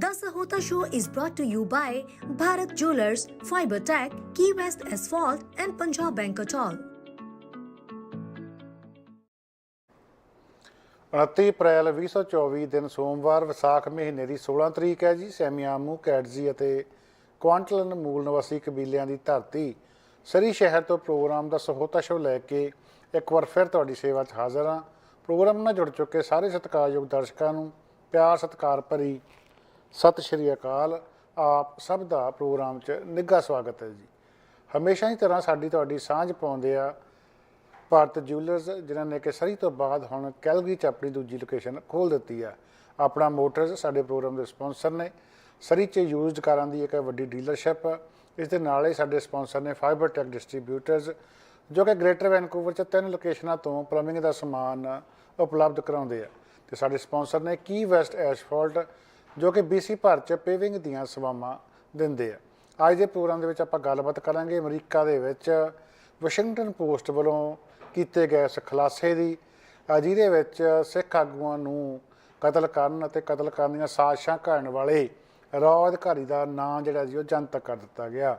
The Sahota Show is brought to you by Bharat Jewelers, Fiber Key West Asphalt, and Punjab Bank Atoll. 29 ਅਪ੍ਰੈਲ 2024 ਦਿਨ ਸੋਮਵਾਰ ਵਿਸਾਖ ਮਹੀਨੇ ਦੀ 16 ਤਰੀਕ ਹੈ ਜੀ ਸੈਮੀਆਮੂ ਕੈਟਜ਼ੀ ਅਤੇ ਕੁਆਂਟਲਨ ਮੂਲ ਨਿਵਾਸੀ ਕਬੀਲਿਆਂ ਦੀ ਧਰਤੀ ਸਰੀ ਸ਼ਹਿਰ ਤੋਂ ਪ੍ਰੋਗਰਾਮ ਦਾ ਸਹੋਤਾ ਸ਼ੋ ਲੈ ਕੇ ਇੱਕ ਵਾਰ ਫਿਰ ਤੁਹਾਡੀ ਸੇਵਾ 'ਚ ਹਾਜ਼ਰ ਹਾਂ ਪ੍ਰੋਗਰਾਮ ਨਾਲ ਜੁੜ ਚੁੱਕੇ ਸਾਰੇ ਸਤਿਕਾਰਯੋਗ ਦਰਸ਼ਕਾਂ ਨੂੰ ਪਿਆਰ ਸਤਿਕਾਰ ਭਰੀ ਸਤਿ ਸ਼੍ਰੀ ਅਕਾਲ। ਆਪ ਸਭ ਦਾ ਪ੍ਰੋਗਰਾਮ 'ਚ ਨਿੱਘਾ ਸਵਾਗਤ ਹੈ ਜੀ। ਹਮੇਸ਼ਾ ਹੀ ਤਰ੍ਹਾਂ ਸਾਡੀ ਤੁਹਾਡੀ ਸਾਂਝ ਪਾਉਂਦੇ ਆ ਭਾਰਤ ਜੁਐਲਰਸ ਜਿਨ੍ਹਾਂ ਨੇ ਕਿ ਸਰੀ ਤੋਂ ਬਾਅਦ ਹੁਣ ਕੈਲਗਰੀ 'ਚ ਆਪਣੀ ਦੂਜੀ ਲੋਕੇਸ਼ਨ ਖੋਲ ਦਿੱਤੀ ਆ। ਆਪਣਾ ਮੋਟਰਸ ਸਾਡੇ ਪ੍ਰੋਗਰਾਮ ਦੇ ਸਪਾਂਸਰ ਨੇ। ਸਰੀ 'ਚ ਯੂਜ਼ਡ ਕਾਰਾਂ ਦੀ ਇੱਕ ਵੱਡੀ ਡੀਲਰਸ਼ਿਪ ਇਸ ਦੇ ਨਾਲ ਹੀ ਸਾਡੇ ਸਪਾਂਸਰ ਨੇ ਫਾਈਬਰ ਟੈਕ ਡਿਸਟ੍ਰੀਬਿਊਟਰਸ ਜੋ ਕਿ ਗ੍ਰੇਟਰ ਵੈਨਕੂਵਰ 'ਚ ਤਿੰਨ ਲੋਕੇਸ਼ਨਾਂ ਤੋਂ ਪਲੰਬਿੰਗ ਦਾ ਸਮਾਨ ਉਪਲਬਧ ਕਰਾਉਂਦੇ ਆ। ਤੇ ਸਾਡੇ ਸਪਾਂਸਰ ਨੇ ਕੀ ਵੈਸਟ ਐਸਫਾਲਟ ਜੋ ਕਿ BC ਭਰ 'ਚ ਪੇਵਿੰਗ ਦੀਆਂ ਸੇਵਾਵਾਂ ਦਿੰਦੇ ਆ। ਅੱਜ ਦੇ ਪ੍ਰੋਗਰਾਮ ਦੇ ਵਿੱਚ ਆਪਾਂ ਗੱਲਬਾਤ ਕਰਾਂਗੇ। ਅਮਰੀਕਾ ਦੇ ਵਿੱਚ ਵਾਸ਼ਿੰਗਟਨ ਪੋਸਟ ਵੱਲੋਂ ਕੀਤੇ ਗਏ ਇਸ ਖੁਲਾਸੇ ਦੀ ਜਿਹਦੇ ਵਿੱਚ ਸਿੱਖ ਆਗੂਆਂ ਨੂੰ ਕਤਲ ਕਰਨ ਅਤੇ ਕਤਲ ਕਰਨ ਦੀਆਂ ਸਾਜ਼ਿਸ਼ਾਂ ਘੜਨ ਵਾਲੇ ਰੌ ਅਧਿਕਾਰੀ ਦਾ ਨਾਂ ਜਿਹੜਾ ਜੀ, ਉਹ ਜਨਤਕ ਕਰ ਦਿੱਤਾ ਗਿਆ।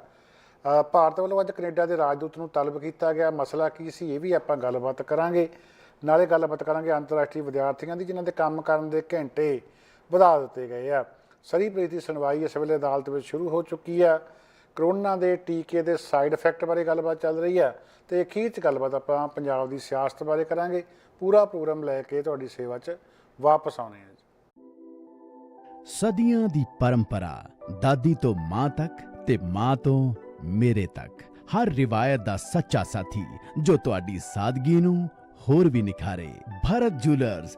ਭਾਰਤ ਵੱਲੋਂ ਅੱਜ ਕੈਨੇਡਾ ਦੇ ਰਾਜਦੂਤ ਨੂੰ ਤਲਬ ਕੀਤਾ ਗਿਆ। ਮਸਲਾ ਕੀ ਸੀ ਇਹ ਵੀ ਆਪਾਂ ਗੱਲਬਾਤ ਕਰਾਂਗੇ। ਨਾਲੇ ਗੱਲਬਾਤ ਕਰਾਂਗੇ ਅੰਤਰਰਾਸ਼ਟਰੀ ਵਿਦਿਆਰਥੀਆਂ ਦੀ, ਜਿਨ੍ਹਾਂ ਦੇ ਕੰਮ ਕਰਨ ਦੇ ਘੰਟੇ ਵਧਾ ਦਿੱਤੇ ਗਏ ਆ। ਸਰੀਪ੍ਰੀਤ ਦੀ ਸੁਣਵਾਈ ਇਸ ਵੇਲੇ ਅਦਾਲਤ ਵਿੱਚ ਸ਼ੁਰੂ ਹੋ ਚੁੱਕੀ ਆ ਕਰੋਨਾ ਦੇ ਟੀਕੇ ਦੇ ਸਾਈਡ ਇਫੈਕਟ ਬਾਰੇ ਗੱਲਬਾਤ ਚੱਲ ਰਹੀ ਹੈ ਤੇ ਅਖੀਰ 'ਚ ਗੱਲਬਾਤ ਆਪਾਂ ਪੰਜਾਬ ਦੀ ਸਿਆਸਤ ਬਾਰੇ ਕਰਾਂਗੇ। ਪੂਰਾ ਪ੍ਰੋਗਰਾਮ ਲੈ ਕੇ ਤੁਹਾਡੀ ਸੇਵਾ 'ਚ ਵਾਪਸ ਆਉਣੇ ਆ ਸਦੀਆਂ ਦੀ ਪਰੰਪਰਾ, ਦਾਦੀ ਤੋਂ ਮਾਂ ਤੱਕ ਤੇ ਮਾਂ ਤੋਂ ਮੇਰੇ ਤੱਕ। ਹਰ ਰਿਵਾਇਤ ਦਾ ਸੱਚਾ ਸਾਥੀ ਜੋ ਤੁਹਾਡੀ ਸਾਦਗੀ ਨੂੰ ਹੋਰ ਵੀ ਨਿਖਾਰੇ। ਭਾਰਤ ਜੁਐਲਰਸ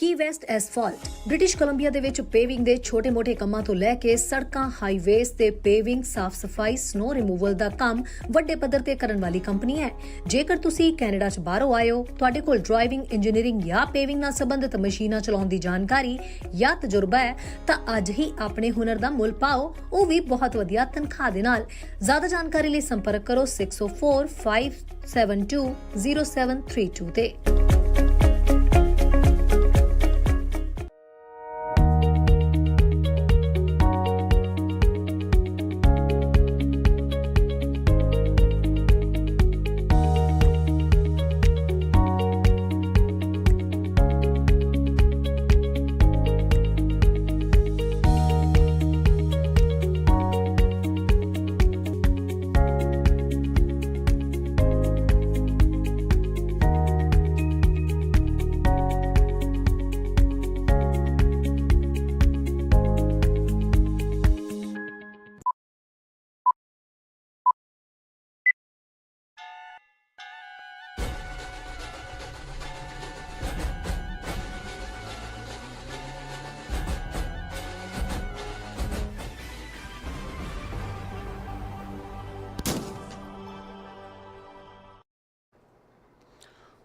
ਕੀ ਵੈਸਟ ਐਸਫਾਲਟ ਬ੍ਰਿਟਿਸ਼ ਕੋਲੰਬੀਆ ਦੇ ਵਿੱਚ ਪੇਵਿੰਗ ਦੇ ਛੋਟੇ-ਮੋਟੇ ਕੰਮਾਂ ਤੋਂ ਲੈ ਕੇ ਸੜਕਾਂ, ਹਾਈਵੇਜ਼ ਤੇ ਪੇਵਿੰਗ ਸਾਫ਼ ਸਫ਼ਾਈ ਸਨੋ ਰਿਮੂਵਲ ਦਾ ਕੰਮ ਵੱਡੇ ਪੱਧਰ ਤੇ ਕਰਨ ਵਾਲੀ ਕੰਪਨੀ ਹੈ। ਜੇਕਰ ਤੁਸੀਂ ਕੈਨੇਡਾ 'ਚ ਬਾਹਰੋਂ ਆਏ ਹੋ, ਤੁਹਾਡੇ ਕੋਲ ਡਰਾਈਵਿੰਗ ਇੰਜੀਨੀਅਰਿੰਗ ਜਾਂ ਪੇਵਿੰਗ ਨਾਲ ਸੰਬੰਧਿਤ ਮਸ਼ੀਨਾਂ ਚਲਾਉਣ ਦੀ ਜਾਣਕਾਰੀ ਜਾਂ ਤਜਰਬਾ ਹੈ, ਤਾਂ ਅੱਜ ਹੀ ਆਪਣੇ ਹੁਨਰ ਦਾ ਮੁੱਲ ਪਾਓ। ਉਹ ਵੀ ਬਹੁਤ ਵਧੀਆ ਤਨਖਾਹ ਦੇ ਨਾਲ। ਜ਼ਿਆਦਾ ਜਾਣਕਾਰੀ ਲਈ ਸੰਪਰਕ ਕਰੋ 6045720732 ਤੇ।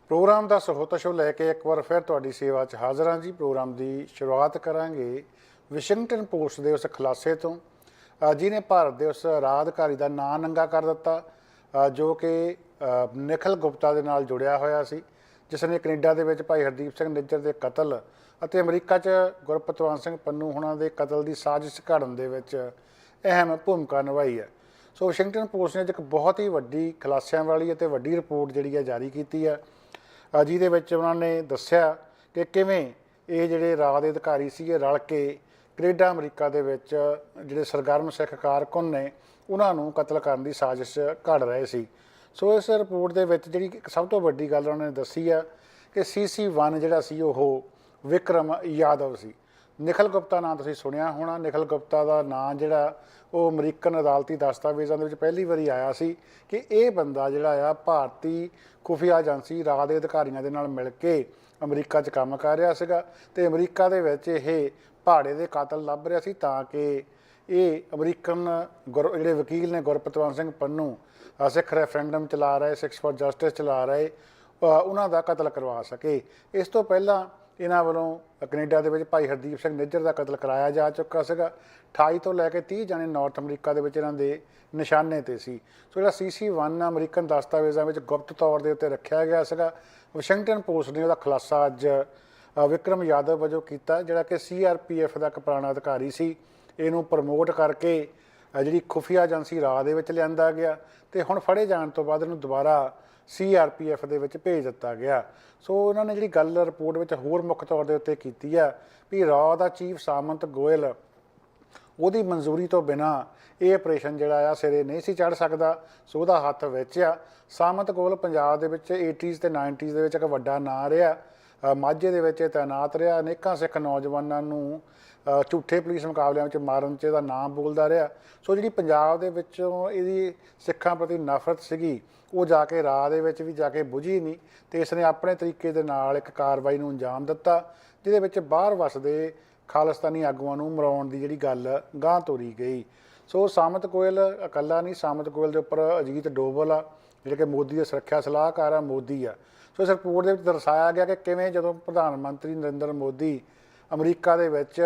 ਪ੍ਰੋਗਰਾਮ ਦਾ ਸਹੋਤਾ ਸ਼ੋ ਲੈ ਕੇ ਇੱਕ ਵਾਰ ਫਿਰ ਤੁਹਾਡੀ ਸੇਵਾ 'ਚ ਹਾਜ਼ਰ ਹਾਂ ਜੀ। ਪ੍ਰੋਗਰਾਮ ਦੀ ਸ਼ੁਰੂਆਤ ਕਰਾਂਗੇ ਵਾਸ਼ਿੰਗਟਨ ਪੋਸਟ ਦੇ ਉਸ ਖੁਲਾਸੇ ਤੋਂ। ਅ, ਜਿਹਨੇ ਭਾਰਤ ਦੇ ਉਸ ਰਾਜਧਾਰੀ ਦਾ ਨਾਂ ਨੰਗਾ ਕਰ ਦਿੱਤਾ। ਜੋ ਕਿ ਅ, ਨਿਖਲ ਗੁਪਤਾ ਦੇ ਨਾਲ ਜੁੜਿਆ ਹੋਇਆ ਸੀ ਜਿਸ ਨੇ ਕੈਨੇਡਾ ਦੇ ਵਿੱਚ ਭਾਈ ਹਰਦੀਪ ਸਿੰਘ ਨਿੱਜਰ ਦੇ ਕਤਲ ਅਤੇ ਅਮਰੀਕਾ 'ਚ ਗੁਰਪਤਵੰਤ ਸਿੰਘ ਪੰਨੂ ਹੁਣਾਂ ਦੇ ਕਤਲ ਦੀ ਸਾਜ਼ਿਸ਼ ਘੜਨ ਦੇ ਵਿੱਚ ਅਹਿਮ ਭੂਮਿਕਾ ਨਿਭਾਈ ਹੈ। ਸੋ ਵਾਸ਼ਿੰਗਟਨ ਪੋਸਟ ਨੇ ਅੱਜ ਇੱਕ ਬਹੁਤ ਹੀ ਵੱਡੀ ਖੁਲਾਸਿਆਂ ਵਾਲੀ ਅਤੇ ਵੱਡੀ ਰਿਪੋਰਟ ਜਿਹੜੀ ਹੈ ਜਾਰੀ ਕੀਤੀ ਹੈ। ਜਿਹਦੇ ਵਿੱਚ ਉਹਨਾਂ ਨੇ ਦੱਸਿਆ ਕਿ ਕਿਵੇਂ ਇਹ ਜਿਹੜੇ ਰਾਜ ਦੇ ਅਧਿਕਾਰੀ ਸੀ ਇਹ ਰਲ ਕੇ ਕੈਨੇਡਾ, ਅਮਰੀਕਾ ਦੇ ਵਿੱਚ ਜਿਹੜੇ ਸਰਗਰਮ ਸਿੱਖ ਕਾਰਕੁਨ ਨੇ, ਉਹਨਾਂ ਨੂੰ ਕਤਲ ਕਰਨ ਦੀ ਸਾਜ਼ਿਸ਼ ਘੜ ਰਹੇ ਸੀ। ਸੋ ਇਸ ਰਿਪੋਰਟ ਦੇ ਵਿੱਚ ਜਿਹੜੀ ਇੱਕ ਸਭ ਤੋਂ ਵੱਡੀ ਗੱਲ ਉਹਨਾਂ ਨੇ ਦੱਸੀ ਆ ਕਿ ਸੀਸੀ1 ਜਿਹੜਾ ਸੀ ਉਹ ਵਿਕਰਮ ਯਾਦਵ ਸੀ। ਨਿਖਲ ਗੁਪਤਾ ਨਾਂ ਤੁਸੀਂ ਸੁਣਿਆ ਹੋਣਾ। ਨਿਖਲ ਗੁਪਤਾ ਦਾ ਨਾਂ ਜਿਹੜਾ ਉਹ ਅਮਰੀਕਨ ਅਦਾਲਤੀ ਦਸਤਾਵੇਜ਼ਾਂ ਦੇ ਵਿੱਚ ਪਹਿਲੀ ਵਾਰੀ ਆਇਆ ਸੀ ਕਿ ਇਹ ਬੰਦਾ ਜਿਹੜਾ ਆ ਭਾਰਤੀ ਖੁਫੀਆ ਏਜੰਸੀ ਰਾਹ ਦੇ ਅਧਿਕਾਰੀਆਂ ਦੇ ਨਾਲ ਮਿਲ ਕੇ ਅਮਰੀਕਾ 'ਚ ਕੰਮ ਕਰ ਰਿਹਾ ਸੀਗਾ ਤੇ ਅਮਰੀਕਾ ਦੇ ਵਿੱਚ ਇਹ ਪਹਾੜੇ ਦੇ ਕਾਤਲ ਲੱਭ ਰਿਹਾ ਸੀ ਤਾਂ ਕਿ ਇਹ ਅਮਰੀਕਨ ਗੁਰ- ਜਿਹੜੇ ਵਕੀਲ ਨੇ ਗੁਰਪਤਵੰਤ ਸਿੰਘ ਪੰਨੂ ਸਿੱਖ ਰੈਫਰੈਂਡਮ ਚਲਾ ਰਹੇ ਸਿੱਖਸ ਫॉर ਜਸਟਿਸ ਚਲਾ ਰਹੇ ਉਹਨਾਂ ਦਾ ਕਤਲ ਕਰਵਾ ਸਕੇ। ਇਸ ਤੋਂ ਪਹਿਲਾਂ ਇਹਨਾਂ ਵੱਲੋਂ ਕੈਨੇਡਾ ਦੇ ਵਿੱਚ ਭਾਈ ਹਰਦੀਪ ਸਿੰਘ ਨਿੱਜਰ ਦਾ ਕਤਲ ਕਰਾਇਆ ਜਾ ਚੁੱਕਾ ਸੀਗਾ। 28 ਤੋਂ ਲੈ ਕੇ 30 ਜਣੇ ਨਾਰਥ ਅਮਰੀਕਾ ਦੇ ਵਿੱਚ ਇਹਨਾਂ ਦੇ ਨਿਸ਼ਾਨੇ ਤੇ ਸੀ। ਸੋ ਜਿਹੜਾ CC1 ਅਮਰੀਕਨ ਦਸਤਾਵੇਜ਼ਾਂ ਵਿੱਚ ਗੁਪਤ ਤੌਰ ਦੇ ਉੱਤੇ ਰੱਖਿਆ ਗਿਆ ਸੀਗਾ। ਵਾਸ਼ਿੰਗਟਨ ਪੋਸਟ ਨੇ ਉਹਦਾ ਖੁਲਾਸਾ ਅੱਜ ਵਿਕਰਮ ਯਾਦਵ ਵਜੋਂ ਕੀਤਾ, ਜਿਹੜਾ ਕਿ CRPF ਦਾ ਇੱਕ ਪੁਰਾਣਾ ਅਧਿਕਾਰੀ ਸੀ। ਇਹਨੂੰ ਪ੍ਰਮੋਟ ਕਰਕੇ ਜਿਹੜੀ ਖੁਫੀਆ ਏਜੰਸੀ ਰਾਹ ਦੇ ਵਿੱਚ ਲਿਆਂਦਾ ਗਿਆ ਤੇ ਹੁਣ ਫੜੇ ਜਾਣ ਤੋਂ ਬਾਅਦ ਇਹਨੂੰ ਦੁਬਾਰਾ ਸੀਆਰਪੀਐਫ ਦੇ ਵਿੱਚ ਭੇਜ ਦਿੱਤਾ ਗਿਆ। ਸੋ ਉਹਨਾਂ ਨੇ ਜਿਹੜੀ ਗੱਲ ਰਿਪੋਰਟ ਵਿੱਚ ਹੋਰ ਮੁੱਖ ਤੌਰ ਦੇ ਉੱਤੇ ਕੀਤੀ ਆ ਵੀ ਰਾਹ ਦਾ ਚੀਫ ਸਾਮੰਤ ਗੋਇਲ ਉਹਦੀ ਮਨਜ਼ੂਰੀ ਤੋਂ ਬਿਨਾ ਇਹ ਆਪਰੇਸ਼ਨ ਜਿਹੜਾ ਆ ਸਿਰੇ ਨਹੀਂ ਸੀ ਚੜ ਸਕਦਾ, ਸੋ ਉਹਦਾ ਹੱਥ ਵਿੱਚ ਆ। ਸਾਮੰਤ ਗੋਲ ਪੰਜਾਬ ਦੇ ਵਿੱਚ 80s ਤੇ 90s ਦੇ ਵਿੱਚ ਇੱਕ ਵੱਡਾ ਨਾਂ ਰਿਹਾ। ਮਾਝੇ ਦੇ ਵਿੱਚ ਇਹ ਤਾਇਨਾਤ ਰਿਹਾ। ਅਨੇਕਾਂ ਸਿੱਖ ਨੌਜਵਾਨਾਂ ਨੂੰ ਝੂਠੇ ਪੁਲਿਸ ਮੁਕਾਬਲਿਆਂ ਵਿੱਚ ਮਾਰਨ 'ਚ ਇਹਦਾ ਨਾਮ ਬੋਲਦਾ ਰਿਹਾ। ਸੋ ਜਿਹੜੀ ਪੰਜਾਬ ਦੇ ਵਿੱਚੋਂ ਇਹਦੀ ਸਿੱਖਾਂ ਪ੍ਰਤੀ ਨਫ਼ਰਤ ਸੀਗੀ, ਉਹ ਜਾ ਕੇ ਰਾਹ ਦੇ ਵਿੱਚ ਵੀ ਜਾ ਕੇ ਬੁਝੀ ਨਹੀਂ ਤੇ ਇਸ ਨੇ ਆਪਣੇ ਤਰੀਕੇ ਦੇ ਨਾਲ ਇੱਕ ਕਾਰਵਾਈ ਨੂੰ ਅੰਜਾਮ ਦਿੱਤਾ, ਜਿਹਦੇ ਵਿੱਚ ਬਾਹਰ ਵਸਦੇ ਖਾਲਿਸਤਾਨੀ ਆਗੂਆਂ ਨੂੰ ਮਰਾਉਣ ਦੀ ਜਿਹੜੀ ਗੱਲ ਗਾਂਹ ਤੋਰੀ ਗਈ। ਸੋ ਸਾਮਤ ਕੋਇਲ ਇਕੱਲਾ ਨਹੀਂ, ਸਾਮਤ ਗੋਇਲ ਦੇ ਉੱਪਰ ਅਜੀਤ ਡੋਬਲ ਆ, ਜਿਹੜੇ ਕਿ ਮੋਦੀ ਦੇ ਸੁਰੱਖਿਆ ਸਲਾਹਕਾਰ ਆ, ਮੋਦੀ ਆ। ਸੋ ਇਸ ਰਿਪੋਰਟ ਦੇ ਵਿੱਚ ਦਰਸਾਇਆ ਗਿਆ ਕਿ ਕਿਵੇਂ ਜਦੋਂ ਪ੍ਰਧਾਨ ਮੰਤਰੀ ਨਰਿੰਦਰ ਮੋਦੀ ਅਮਰੀਕਾ ਦੇ ਵਿੱਚ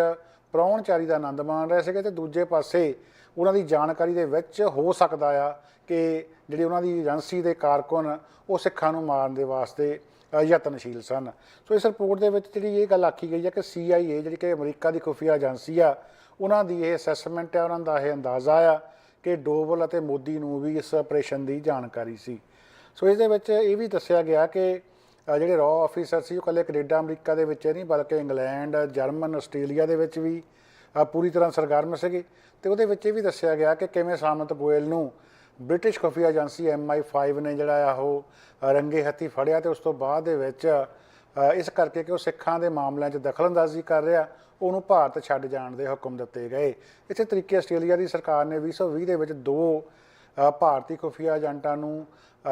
ਪ੍ਰਾਹੁਣਚਾਰੀ ਦਾ ਆਨੰਦ ਮਾਣ ਰਹੇ ਸੀਗੇ ਤੇ ਦੂਜੇ ਪਾਸੇ ਉਹਨਾਂ ਦੀ ਜਾਣਕਾਰੀ ਦੇ ਵਿੱਚ ਹੋ ਸਕਦਾ ਆ ਕਿ ਜਿਹੜੀ ਉਹਨਾਂ ਦੀ ਏਜੰਸੀ ਦੇ ਕਾਰਕੁਨ ਉਹ ਸਿੱਖਾਂ ਨੂੰ ਮਾਰਨ ਦੇ ਵਾਸਤੇ ਯਤਨਸ਼ੀਲ ਸਨ। ਸੋ ਇਸ ਰਿਪੋਰਟ ਦੇ ਵਿੱਚ ਜਿਹੜੀ ਇਹ ਗੱਲ ਆਖੀ ਗਈ ਹੈ ਕਿ CIA ਜਿਹੜੀ ਕਿ ਅਮਰੀਕਾ ਦੀ ਖੁਫੀਆ ਏਜੰਸੀ ਆ, ਉਹਨਾਂ ਦੀ ਇਹ ਅਸੈਸਮੈਂਟ ਹੈ ਉਹਨਾਂ ਦਾ ਇਹ ਅੰਦਾਜ਼ਾ ਆ ਕਿ ਡੋਵਲ ਅਤੇ ਮੋਦੀ ਨੂੰ ਵੀ ਇਸ ਆਪਰੇਸ਼ਨ ਦੀ ਜਾਣਕਾਰੀ ਸੀ। ਸੋ ਇਸ ਦੇ ਵਿੱਚ ਇਹ ਵੀ ਦੱਸਿਆ ਗਿਆ ਕਿ ਜਿਹੜੇ ਰॉ ਆਫੀਸਰ ਸੀ, ਉਹ ਕੱਲੇ ਕੈਨੇਡਾ, ਅਮਰੀਕਾ ਦੇ ਵਿੱਚ ਨਹੀਂ, ਬਲਕਿ ਇੰਗਲੈਂਡ, ਜਰਮਨ, ਆਸਟ੍ਰੇਲੀਆ ਦੇ ਵਿੱਚ ਵੀ ਪੂਰੀ ਤਰ੍ਹਾਂ ਸਰਗਰਮ ਸੀਗੇ। ਤੇ ਉਹਦੇ ਵਿੱਚ ਇਹ ਵੀ ਦੱਸਿਆ ਗਿਆ ਕਿ ਕਿਵੇਂ ਸਾਮਤ ਗੋਇਲ ਨੂੰ ਬ੍ਰਿਟਿਸ਼ ਖੁਫੀਆ ਏਜੰਸੀ MI5 ਨੇ ਜਿਹੜਾ ਆ ਉਹ ਰੰਗੇ ਹੱਥੀ ਫੜਿਆ ਤੇ ਉਸ ਤੋਂ ਬਾਅਦ ਦੇ ਵਿੱਚ ਇਸ ਕਰਕੇ ਕਿ ਉਹ ਸਿੱਖਾਂ ਦੇ ਮਾਮਲਿਆਂ 'ਚ ਦਖਲਅੰਦਾਜ਼ੀ ਕਰ ਰਿਹਾ, ਉਹਨੂੰ ਭਾਰਤ ਛੱਡ ਜਾਣ ਦੇ ਹੁਕਮ ਦਿੱਤੇ ਗਏ। ਇਸੇ ਤਰੀਕੇ ਆਸਟ੍ਰੇਲੀਆ ਦੀ ਸਰਕਾਰ ਨੇ 2020 ਦੇ ਵਿੱਚ ਦੋ ਭਾਰਤੀ ਖੁਫੀਆ ਏਜੰਟਾਂ ਨੂੰ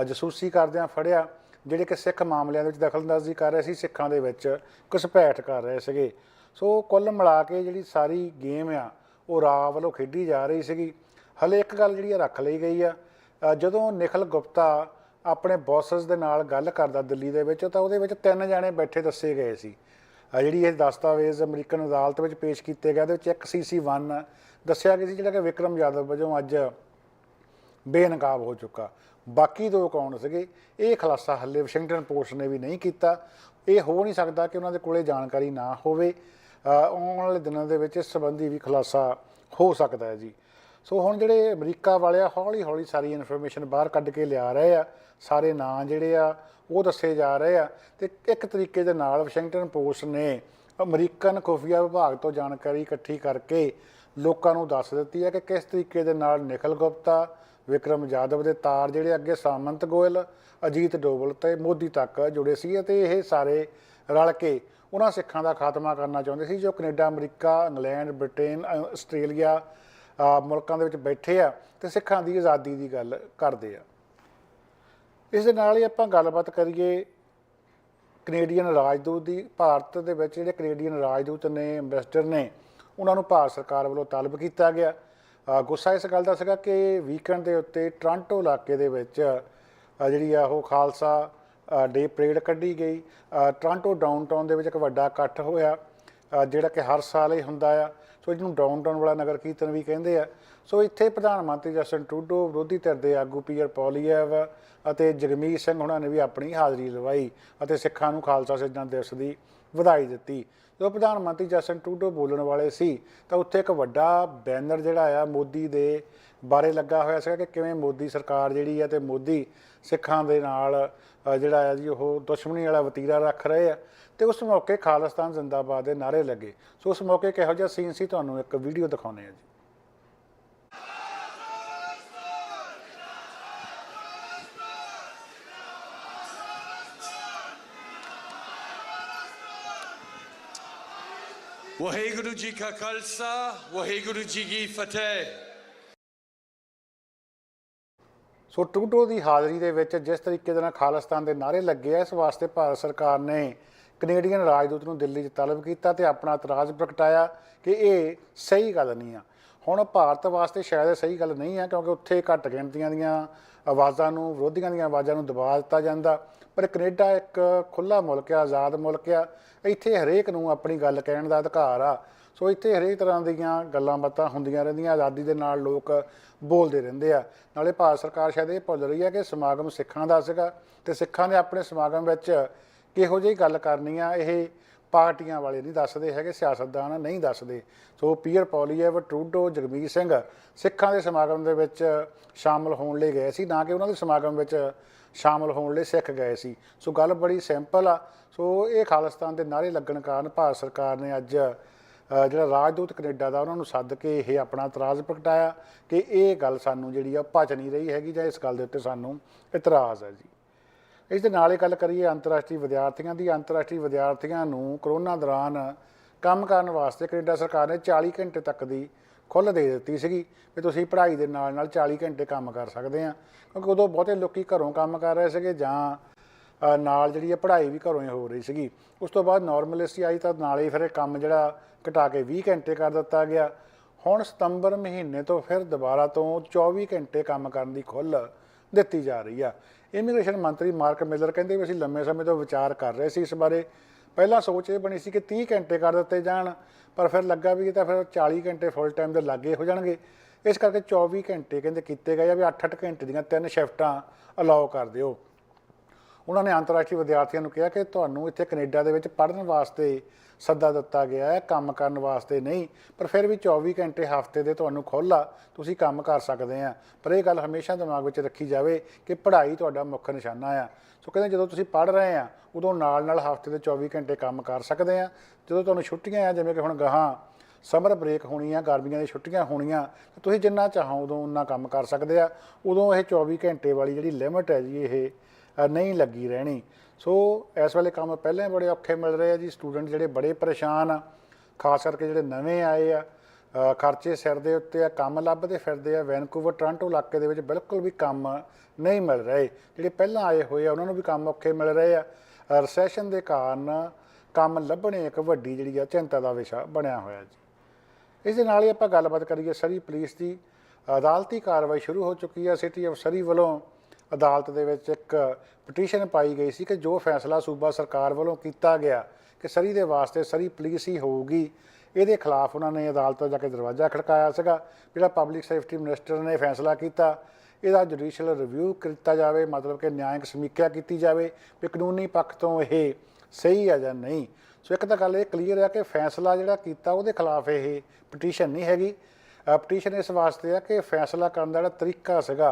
ਜਸੂਸੀ ਕਰਦਿਆਂ ਫੜਿਆ, ਜਿਹੜੇ ਕਿ ਸਿੱਖ ਮਾਮਲਿਆਂ ਦੇ ਵਿੱਚ ਦਖਲਅੰਦਾਜ਼ੀ ਕਰ ਰਹੇ ਸੀ, ਸਿੱਖਾਂ ਦੇ ਵਿੱਚ ਘੁਸਪੈਠ ਕਰ ਰਹੇ ਸੀਗੇ। ਸੋ ਕੁੱਲ ਮਿਲਾ ਕੇ ਜਿਹੜੀ ਸਾਰੀ ਗੇਮ ਆ, ਉਹ ਰਾਹ ਵੱਲੋਂ ਖੇਡੀ ਜਾ ਰਹੀ ਸੀਗੀ। ਹਲੇ ਇੱਕ ਗੱਲ ਜਿਹੜੀ ਆ ਰੱਖ ਲਈ ਗਈ ਆ ਜਦੋਂ ਨਿਖਲ ਗੁਪਤਾ ਆਪਣੇ ਬੌਸਸ ਦੇ ਨਾਲ ਗੱਲ ਕਰਦਾ ਦਿੱਲੀ ਦੇ ਵਿੱਚ, ਤਾਂ ਉਹਦੇ ਵਿੱਚ ਤਿੰਨ ਜਾਣੇ ਬੈਠੇ ਦੱਸੇ ਗਏ ਸੀ। ਜਿਹੜੀ ਇਹ ਦਸਤਾਵੇਜ਼ ਅਮਰੀਕਨ ਅਦਾਲਤ ਵਿੱਚ ਪੇਸ਼ ਕੀਤੇ ਗਏ, ਉਹਦੇ ਵਿੱਚ ਇੱਕ CC1 ਦੱਸਿਆ ਗਿਆ ਸੀ, ਜਿਹੜਾ ਕਿ ਵਿਕਰਮ ਯਾਦਵ ਵਜੋਂ ਅੱਜ ਬੇਨਕਾਬ ਹੋ ਚੁੱਕਾ। ਬਾਕੀ ਦੋ ਕੌਣ ਸੀਗੇ? ਇਹ ਖੁਲਾਸਾ ਹੱਲੇ ਵਾਸ਼ਿੰਗਟਨ ਪੋਸਟ ਨੇ ਵੀ ਨਹੀਂ ਕੀਤਾ। ਇਹ ਹੋ ਨਹੀਂ ਸਕਦਾ ਕਿ ਉਹਨਾਂ ਦੇ ਕੋਲੇ ਜਾਣਕਾਰੀ ਨਾ ਹੋਵੇ। ਆਉਣ ਵਾਲੇ ਦਿਨਾਂ ਦੇ ਵਿੱਚ ਇਸ ਸੰਬੰਧੀ ਵੀ ਖੁਲਾਸਾ ਹੋ ਸਕਦਾ ਹੈ ਜੀ। ਸੋ ਹੁਣ ਜਿਹੜੇ ਅਮਰੀਕਾ ਵਾਲੇ ਆ ਹੌਲੀ ਹੌਲੀ ਸਾਰੀ ਇਨਫੋਰਮੇਸ਼ਨ ਬਾਹਰ ਕੱਢ ਕੇ ਲਿਆ ਰਹੇ ਆ। ਸਾਰੇ ਨਾਂ ਜਿਹੜੇ ਆ, ਉਹ ਦੱਸੇ ਜਾ ਰਹੇ ਆ। ਤੇ ਇੱਕ ਤਰੀਕੇ ਦੇ ਨਾਲ ਵਾਸ਼ਿੰਗਟਨ ਪੋਸਟ ਨੇ ਅਮਰੀਕਨ ਖੁਫੀਆ ਵਿਭਾਗ ਤੋਂ ਜਾਣਕਾਰੀ ਇਕੱਠੀ ਕਰਕੇ ਲੋਕਾਂ ਨੂੰ ਦੱਸ ਦਿੱਤੀ ਹੈ ਕਿ ਕਿਸ ਤਰੀਕੇ ਦੇ ਨਾਲ ਨਿਖਲ ਗੁਪਤਾ ਵਿਕਰਮ ਜਾਦਵ ਦੇ ਤਾਰ ਜਿਹੜੇ ਅੱਗੇ ਸਾਮੰਤ ਗੋਇਲ, ਅਜੀਤ ਡੋਬਲ ਤੇ ਮੋਦੀ ਤੱਕ ਜੁੜੇ ਸੀ ਅਤੇ ਇਹ ਸਾਰੇ ਰਲ ਕੇ ਉਹਨਾਂ ਸਿੱਖਾਂ ਦਾ ਖਾਤਮਾ ਕਰਨਾ ਚਾਹੁੰਦੇ ਸੀ ਜੋ Canada, America, England, Britain Australia ਮੁਲਕਾਂ ਦੇ ਵਿੱਚ ਬੈਠੇ ਆ ਤੇ ਸਿੱਖਾਂ ਦੀ ਆਜ਼ਾਦੀ ਦੀ ਗੱਲ ਕਰਦੇ ਆ। ਇਸ ਦੇ ਨਾਲ ਹੀ ਆਪਾਂ ਗੱਲਬਾਤ ਕਰੀਏ ਕੈਨੇਡੀਅਨ ਰਾਜਦੂਤ ਦੀ। ਭਾਰਤ ਦੇ ਵਿੱਚ ਜਿਹੜੇ ਕੈਨੇਡੀਅਨ ਰਾਜਦੂਤ ਨੇ ਐਮਬੈਸਡਰ ਨੇ, ਉਹਨਾਂ ਨੂੰ ਭਾਰਤ ਸਰਕਾਰ ਵੱਲੋਂ ਤਲਬ ਕੀਤਾ ਗਿਆ। ਗੁੱਸਾ ਇਸ ਗੱਲ ਦਾ ਸੀਗਾ ਕਿ ਵੀਕਐਂਡ ਦੇ ਉੱਤੇ ਟ੍ਰਾਂਟੋ ਇਲਾਕੇ ਦੇ ਵਿੱਚ ਜਿਹੜੀ ਆ ਉਹ ਖਾਲਸਾ ਡੇ ਪਰੇਡ ਕੱਢੀ ਗਈ। ਅ, ਟ੍ਰਾਂਟੋ ਡਾਊਨਟਾਊਨ ਦੇ ਵਿੱਚ ਇੱਕ ਵੱਡਾ ਇਕੱਠ ਹੋਇਆ ਜਿਹੜਾ ਕਿ ਹਰ ਸਾਲ ਹੀ ਹੁੰਦਾ ਆ। ਸੋ ਜਿਹਨੂੰ ਡਾਊਨਟਾਊਨ ਵਾਲਾ ਨਗਰ ਕੀਰਤਨ ਵੀ ਕਹਿੰਦੇ ਆ। ਸੋ ਇੱਥੇ ਪ੍ਰਧਾਨ ਮੰਤਰੀ ਜਸਟਨ ਟਰੂਡੋ ਵਿਰੋਧੀ ਧਿਰ ਦੇ ਆਗੂ ਪੀਅਰ ਪੌਲੀਐਵ ਅਤੇ ਜਗਮੀਤ ਸਿੰਘ ਉਹਨਾਂ ਨੇ ਵੀ ਆਪਣੀ ਹਾਜ਼ਰੀ ਲਵਾਈ ਅਤੇ ਸਿੱਖਾਂ ਨੂੰ ਖਾਲਸਾ ਸਿਰਜਣਾ ਦਿਵਸ ਦੀ ਵਧਾਈ ਦਿੱਤੀ। ਜਦੋਂ ਪ੍ਰਧਾਨ ਮੰਤਰੀ ਜਸਟਨ ਟਰੂਡੋ ਬੋਲਣ ਵਾਲੇ ਸੀ, ਤਾਂ ਉੱਥੇ ਇੱਕ ਵੱਡਾ ਬੈਨਰ ਜਿਹੜਾ ਆ, ਮੋਦੀ ਦੇ ਬਾਰੇ ਲੱਗਾ ਹੋਇਆ ਸੀਗਾ ਕਿ ਕਿਵੇਂ ਮੋਦੀ ਸਰਕਾਰ ਜਿਹੜੀ ਆ ਤੇ ਮੋਦੀ ਸਿੱਖਾਂ ਦੇ ਨਾਲ ਜਿਹੜਾ ਆ ਜੀ ਉਹ ਦੁਸ਼ਮਣੀ ਵਾਲਾ ਵਤੀਰਾ ਰੱਖ ਰਹੇ ਆ ਤੇ ਉਸ ਮੌਕੇ ਖਾਲਿਸਤਾਨ ਜ਼ਿੰਦਾਬਾਦ ਦੇ ਨਾਰੇ ਲੱਗੇ। ਸੋ ਉਸ ਮੌਕੇ ਕਿਹੋ ਜਿਹਾ ਸੀਨ ਸੀ, ਤੁਹਾਨੂੰ ਇੱਕ ਵੀਡੀਓ ਦਿਖਾਉਂਦੇ ਆ ਜੀ। ਵਾਹਿਗੁਰੂ ਜੀ ਕਾ ਖਾਲਸਾ ਵਾਹਿਗੁਰੂ ਜੀ ਕੀ ਫਤਿਹ ਸੋ ਟਰੂਡੋ ਦੀ ਹਾਜ਼ਰੀ ਦੇ ਵਿੱਚ ਜਿਸ ਤਰੀਕੇ ਦੇ ਨਾਲ ਖਾਲਿਸਤਾਨ ਦੇ ਨਾਅਰੇ ਲੱਗੇ ਆ, ਇਸ ਵਾਸਤੇ ਭਾਰਤ ਸਰਕਾਰ ਨੇ ਕੈਨੇਡੀਅਨ ਰਾਜਦੂਤ ਨੂੰ ਦਿੱਲੀ 'ਚ ਤਲਬ ਕੀਤਾ ਤੇ ਆਪਣਾ ਇਤਰਾਜ਼ ਪ੍ਰਗਟਾਇਆ ਕਿ ਇਹ ਸਹੀ ਗੱਲ ਨਹੀਂ ਆ। ਹੁਣ ਭਾਰਤ ਵਾਸਤੇ ਸ਼ਾਇਦ ਇਹ ਸਹੀ ਗੱਲ ਨਹੀਂ ਹੈ, ਕਿਉਂਕਿ ਉੱਥੇ ਘੱਟ ਗਿਣਤੀਆਂ ਦੀਆਂ ਆਵਾਜ਼ਾਂ ਨੂੰ, ਵਿਰੋਧੀਆਂ ਦੀਆਂ ਆਵਾਜ਼ਾਂ ਨੂੰ ਦਬਾ ਦਿੱਤਾ ਜਾਂਦਾ। ਪਰ ਕੈਨੇਡਾ ਇੱਕ ਖੁੱਲਾ ਮੁਲਕ ਆ, ਆਜ਼ਾਦ ਮੁਲਕ ਆ। ਇੱਥੇ ਹਰੇਕ ਨੂੰ ਆਪਣੀ ਗੱਲ ਕਹਿਣ ਦਾ ਅਧਿਕਾਰ ਆ। ਸੋ ਇੱਥੇ ਹਰੇਕ ਤਰ੍ਹਾਂ ਦੀਆਂ ਗੱਲਾਂ ਬਾਤਾਂ ਹੁੰਦੀਆਂ ਰਹਿੰਦੀਆਂ, ਆਜ਼ਾਦੀ ਦੇ ਨਾਲ ਲੋਕ ਬੋਲਦੇ ਰਹਿੰਦੇ ਆ। ਨਾਲੇ ਭਾਰਤ ਸਰਕਾਰ ਸ਼ਾਇਦ ਇਹ ਭੁੱਲ ਰਹੀ ਆ ਕਿ ਸਮਾਗਮ ਸਿੱਖਾਂ ਦਾ ਸੀਗਾ, ਤੇ ਸਿੱਖਾਂ ਨੇ ਆਪਣੇ ਸਮਾਗਮ ਵਿੱਚ ਕਿਹੋ ਜਿਹੀ ਗੱਲ ਕਰਨੀ ਆ, ਇਹ ਪਾਰਟੀਆਂ ਵਾਲੇ ਨਹੀਂ ਦੱਸਦੇ ਹੈਗੇ, ਸਿਆਸਤਦਾਨ ਨਹੀਂ ਦੱਸਦੇ। So Pierre Poilievre Trudeau, Jagmeet Singh ਸਿੱਖਾਂ ਦੇ ਸਮਾਗਮ ਦੇ ਵਿੱਚ ਸ਼ਾਮਲ ਹੋਣ ਲਈ ਗਏ ਸੀ, ਨਾ ਕਿ ਉਹਨਾਂ ਦੇ ਸਮਾਗਮ ਵਿੱਚ ਸ਼ਾਮਲ ਹੋਣ ਲਈ ਸਿੱਖ ਗਏ ਸੀ। ਸੋ ਗੱਲ ਬੜੀ ਸਿੰਪਲ ਆ। ਸੋ ਇਹ ਖਾਲਿਸਤਾਨ ਦੇ ਨਾਰੇ ਲੱਗਣ ਕਾਰਨ ਭਾਰਤ ਸਰਕਾਰ ਨੇ ਅੱਜ ਜਿਹੜਾ ਰਾਜਦੂਤ ਕੈਨੇਡਾ ਦਾ ਉਹਨਾਂ ਨੂੰ ਸੱਦ ਕੇ ਇਹ ਆਪਣਾ ਇਤਰਾਜ਼ ਪ੍ਰਗਟਾਇਆ ਕਿ ਇਹ ਗੱਲ ਸਾਨੂੰ ਜਿਹੜੀ ਆ ਭੱਜ ਨਹੀਂ ਰਹੀ ਹੈਗੀ ਜਾਂ ਇਸ ਗੱਲ ਦੇ ਉੱਤੇ ਸਾਨੂੰ ਇਤਰਾਜ਼ ਹੈ ਜੀ। ਇਸ ਦੇ ਨਾਲ ਹੀ ਗੱਲ ਕਰੀਏ ਅੰਤਰਰਾਸ਼ਟਰੀ ਵਿਦਿਆਰਥੀਆਂ ਦੀ, ਅੰਤਰਰਾਸ਼ਟਰੀ ਵਿਦਿਆਰਥੀਆਂ ਨੂੰ ਕਰੋਨਾ ਦੌਰਾਨ ਕੰਮ ਕਰਨ ਵਾਸਤੇ ਕੈਨੇਡਾ ਸਰਕਾਰ ਨੇ 40 ਘੰਟੇ ਤੱਕ ਦੀ ਖੁੱਲ੍ਹ ਦੇ ਦਿੱਤੀ ਸੀਗੀ ਵੀ ਤੁਸੀਂ ਪੜ੍ਹਾਈ ਦੇ ਨਾਲ ਨਾਲ 40 ਘੰਟੇ ਕੰਮ ਕਰ ਸਕਦੇ ਆ। ਕਿਉਂਕਿ ਉਦੋਂ ਬਹੁਤੇ ਲੋਕੀ ਘਰੋਂ ਕੰਮ ਕਰ ਰਹੇ ਸੀਗੇ ਜਾਂ ਨਾਲ ਜਿਹੜੀ ਹੈ ਪੜ੍ਹਾਈ ਵੀ ਘਰੋਂ ਹੀ ਹੋ ਰਹੀ ਸੀਗੀ। ਉਸ ਤੋਂ ਬਾਅਦ ਨਾਰਮਲਿਸਟੀ ਆਈ ਤਾਂ ਨਾਲ ਹੀ ਫਿਰ ਇਹ ਕੰਮ ਜਿਹੜਾ ਘਟਾ ਕੇ 20 ਘੰਟੇ ਕਰ ਦਿੱਤਾ ਗਿਆ। ਹੁਣ ਸਤੰਬਰ ਮਹੀਨੇ ਤੋਂ ਫਿਰ ਦੁਬਾਰਾ ਤੋਂ 24 ਘੰਟੇ ਕੰਮ ਕਰਨ ਦੀ ਖੁੱਲ੍ਹ ਦਿੱਤੀ ਜਾ ਰਹੀ ਆ। ਇਮੀਗ੍ਰੇਸ਼ਨ ਮੰਤਰੀ ਮਾਰਕ ਮਿਲਰ ਕਹਿੰਦੇ ਵੀ ਅਸੀਂ ਲੰਮੇ ਸਮੇਂ ਤੋਂ ਵਿਚਾਰ ਕਰ ਰਹੇ ਸੀ ਇਸ ਬਾਰੇ। ਪਹਿਲਾਂ ਸੋਚ ਇਹ ਬਣੀ ਸੀ ਕਿ 30 ਘੰਟੇ ਕਰ ਦਿੱਤੇ ਜਾਣ, ਪਰ ਫਿਰ ਲੱਗਾ ਵੀ ਇਹ ਤਾਂ ਫਿਰ 40 ਘੰਟੇ ਫੁੱਲ ਟਾਈਮ ਦੇ ਲਾਗੇ ਹੋ ਜਾਣਗੇ। ਇਸ ਕਰਕੇ 24 ਘੰਟੇ ਕਹਿੰਦੇ ਕੀਤੇ ਗਏ ਆ ਵੀ 8-8 ਘੰਟੇ ਦੀਆਂ ਤਿੰਨ ਸ਼ਿਫਟਾਂ ਅਲਾਉ ਕਰ ਦਿਓ। ਉਹਨਾਂ ਨੇ ਅੰਤਰਰਾਸ਼ਟਰੀ ਵਿਦਿਆਰਥੀਆਂ ਨੂੰ ਕਿਹਾ ਕਿ ਤੁਹਾਨੂੰ ਇੱਥੇ ਕੈਨੇਡਾ ਦੇ ਵਿੱਚ ਪੜ੍ਹਨ ਵਾਸਤੇ ਸੱਦਾ ਦਿੱਤਾ ਗਿਆ ਹੈ, ਕੰਮ ਕਰਨ ਵਾਸਤੇ ਨਹੀਂ, ਪਰ ਫਿਰ ਵੀ 24 ਘੰਟੇ ਹਫ਼ਤੇ ਦੇ ਤੁਹਾਨੂੰ ਖੁੱਲ੍ਹਾ ਤੁਸੀਂ ਕੰਮ ਕਰ ਸਕਦੇ ਆ। ਪਰ ਇਹ ਗੱਲ ਹਮੇਸ਼ਾ ਦਿਮਾਗ ਵਿੱਚ ਰੱਖੀ ਜਾਵੇ ਕਿ ਪੜ੍ਹਾਈ ਤੁਹਾਡਾ ਮੁੱਖ ਨਿਸ਼ਾਨਾ ਆ। ਸੋ ਕਹਿੰਦੇ ਜਦੋਂ ਤੁਸੀਂ ਪੜ੍ਹ ਰਹੇ ਆ, ਉਦੋਂ ਨਾਲ ਨਾਲ ਹਫ਼ਤੇ ਦੇ 24 ਘੰਟੇ ਕੰਮ ਕਰ ਸਕਦੇ ਆ। ਜਦੋਂ ਤੁਹਾਨੂੰ ਛੁੱਟੀਆਂ ਆ, ਜਿਵੇਂ ਕਿ ਹੁਣ ਗਾਹਾਂ ਸਮਰ ਬ੍ਰੇਕ ਹੋਣੀ ਆ, ਗਰਮੀਆਂ ਦੀਆਂ ਛੁੱਟੀਆਂ ਹੋਣੀਆਂ ਤੁਸੀਂ ਜਿੰਨਾ ਚਾਹੋ ਉਦੋਂ ਉਨਾ ਕੰਮ ਕਰ ਸਕਦੇ ਆ। ਉਦੋਂ ਇਹ 24 ਘੰਟੇ ਵਾਲੀ ਜਿਹੜੀ ਲਿਮਟ ਹੈ ਜੀ, ਇਹ ਨਹੀਂ ਲੱਗੀ ਰਹਿਣੀ। ਸੋ ਇਸ ਵੇਲੇ ਕੰਮ ਪਹਿਲਾਂ ਬੜੇ ਔਖੇ ਮਿਲ ਰਹੇ ਆ ਜੀ। ਸਟੂਡੈਂਟ ਜਿਹੜੇ ਬੜੇ ਪਰੇਸ਼ਾਨ ਆ। ਖਾਸ ਕਰਕੇ ਜਿਹੜੇ ਨਵੇਂ ਆਏ ਆ। ਖਰਚੇ ਸਿਰ ਦੇ ਉੱਤੇ ਆ, ਕੰਮ ਲੱਭਦੇ ਫਿਰਦੇ ਆ। ਵੈਨਕੂਵਰ, ਟੋਰਾਂਟੋ ਇਲਾਕੇ ਦੇ ਵਿੱਚ ਬਿਲਕੁਲ ਵੀ ਕੰਮ ਨਹੀਂ ਮਿਲ ਰਹੇ। ਜਿਹੜੇ ਪਹਿਲਾਂ ਆਏ ਹੋਏ ਆ, ਉਹਨਾਂ ਨੂੰ ਵੀ ਕੰਮ ਔਖੇ ਮਿਲ ਰਹੇ ਆ। ਰਿਸੈਸ਼ਨ ਦੇ ਕਾਰਨ ਕੰਮ ਲੱਭਣੇ ਇੱਕ ਵੱਡੀ ਜਿਹੜੀ ਆ, ਚਿੰਤਾ ਦਾ ਵਿਸ਼ਾ ਬਣਿਆ ਹੋਇਆ ਜੀ। ਇਸ ਦੇ ਨਾਲ ਹੀ ਆਪਾਂ ਗੱਲਬਾਤ ਕਰੀਏ ਸਰੀ ਪੁਲਿਸ ਦੀ। ਅਦਾਲਤੀ ਕਾਰਵਾਈ ਸ਼ੁਰੂ ਹੋ ਚੁੱਕੀ ਆ। ਸਿਟੀ ਅਫਸਰੀ ਵੱਲੋਂ ਅਦਾਲਤ ਦੇ ਵਿੱਚ ਇੱਕ ਪਟੀਸ਼ਨ ਪਾਈ ਗਈ ਸੀ ਕਿ ਜੋ ਫੈਸਲਾ ਸੂਬਾ ਸਰਕਾਰ ਵੱਲੋਂ ਕੀਤਾ ਗਿਆ ਕਿ ਸਰੀ ਦੇ ਵਾਸਤੇ ਸਰੀ ਪੁਲਿਸ ਹੀ ਹੋਊਗੀ, ਇਹਦੇ ਖਿਲਾਫ ਉਹਨਾਂ ਨੇ ਅਦਾਲਤ ਜਾ ਕੇ ਦਰਵਾਜ਼ਾ ਖੜਕਾਇਆ ਸੀਗਾ, ਜਿਹੜਾ ਪਬਲਿਕ ਸੇਫਟੀ ਮਿਨਿਸਟਰ ਨੇ ਫੈਸਲਾ ਕੀਤਾ। ਇਹਦਾ ਜੁਡੀਸ਼ੀਅਲ ਰਿਵਿਊ ਕੀਤਾ ਜਾਵੇ, ਮਤਲਬ ਕਿ ਨਿਆਂਇਕ ਸਮੀਖਿਆ ਕੀਤੀ ਜਾਵੇ ਵੀ ਕਾਨੂੰਨੀ ਪੱਖ ਤੋਂ ਇਹ ਸਹੀ ਆ ਜਾਂ ਨਹੀਂ। ਸੋ ਇੱਕ ਤਾਂ ਗੱਲ ਇਹ ਕਲੀਅਰ ਆ ਕਿ ਫੈਸਲਾ ਜਿਹੜਾ ਕੀਤਾ, ਉਹਦੇ ਖਿਲਾਫ ਇਹ ਪਟੀਸ਼ਨ ਨਹੀਂ ਹੈਗੀ। ਪਟੀਸ਼ਨ ਇਸ ਵਾਸਤੇ ਆ ਕਿ ਫੈਸਲਾ ਕਰਨ ਦਾ ਜਿਹੜਾ ਤਰੀਕਾ ਸੀਗਾ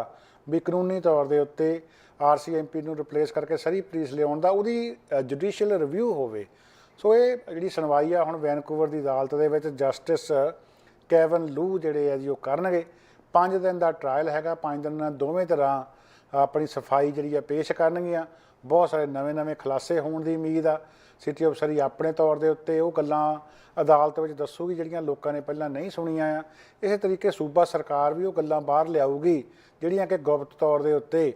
ਵੀ ਕਾਨੂੰਨੀ ਤੌਰ ਦੇ ਉੱਤੇ ਆਰਸੀਐਮਪੀ ਨੂੰ ਰਿਪਲੇਸ ਕਰਕੇ ਸਰੀ ਪੁਲਿਸ ਲਿਆਉਣ ਦਾ ਉਹਦੀ ਜੁਡੀਸ਼ੀਅਲ ਰਿਵਿਊ ਹੋਵੇ। ਸੋ ਇਹ ਜਿਹੜੀ ਸੁਣਵਾਈ ਆ ਹੁਣ ਵੈਨਕੂਵਰ ਦੀ ਅਦਾਲਤ ਦੇ ਵਿੱਚ ਜਸਟਿਸ ਕੈਵਨ ਲੂ ਜਿਹੜੇ ਆ ਜੀ ਉਹ ਕਰਨਗੇ। 5 ਦਿਨ ਦਾ ਟ੍ਰਾਇਲ ਹੈਗਾ 5 ਦਿਨ ਦੋਵੇਂ ਤਰ੍ਹਾਂ ਆਪਣੀ ਸਫ਼ਾਈ ਜਿਹੜੀ ਆ ਪੇਸ਼ ਕਰਨਗੀਆਂ। ਬਹੁਤ ਸਾਰੇ ਨਵੇਂ-ਨਵੇਂ ਖੁਲਾਸੇ ਹੋਣ ਦੀ ਉਮੀਦ ਆ। ਸਿਟੀ ਅਫਸਰੀ ਆਪਣੇ ਤੌਰ ਦੇ ਉੱਤੇ ਉਹ ਗੱਲਾਂ ਅਦਾਲਤ ਵਿੱਚ ਦੱਸੂਗੀ ਜਿਹੜੀਆਂ ਲੋਕਾਂ ਨੇ ਪਹਿਲਾਂ ਨਹੀਂ ਸੁਣੀਆਂ ਆ। ਇਸੇ ਤਰੀਕੇ ਸੂਬਾ ਸਰਕਾਰ ਵੀ ਉਹ ਗੱਲਾਂ ਬਾਹਰ ਲਿਆਊਗੀ, ਜਿਹੜੀਆਂ ਕਿ ਗੁਪਤ ਤੌਰ ਦੇ ਉੱਤੇ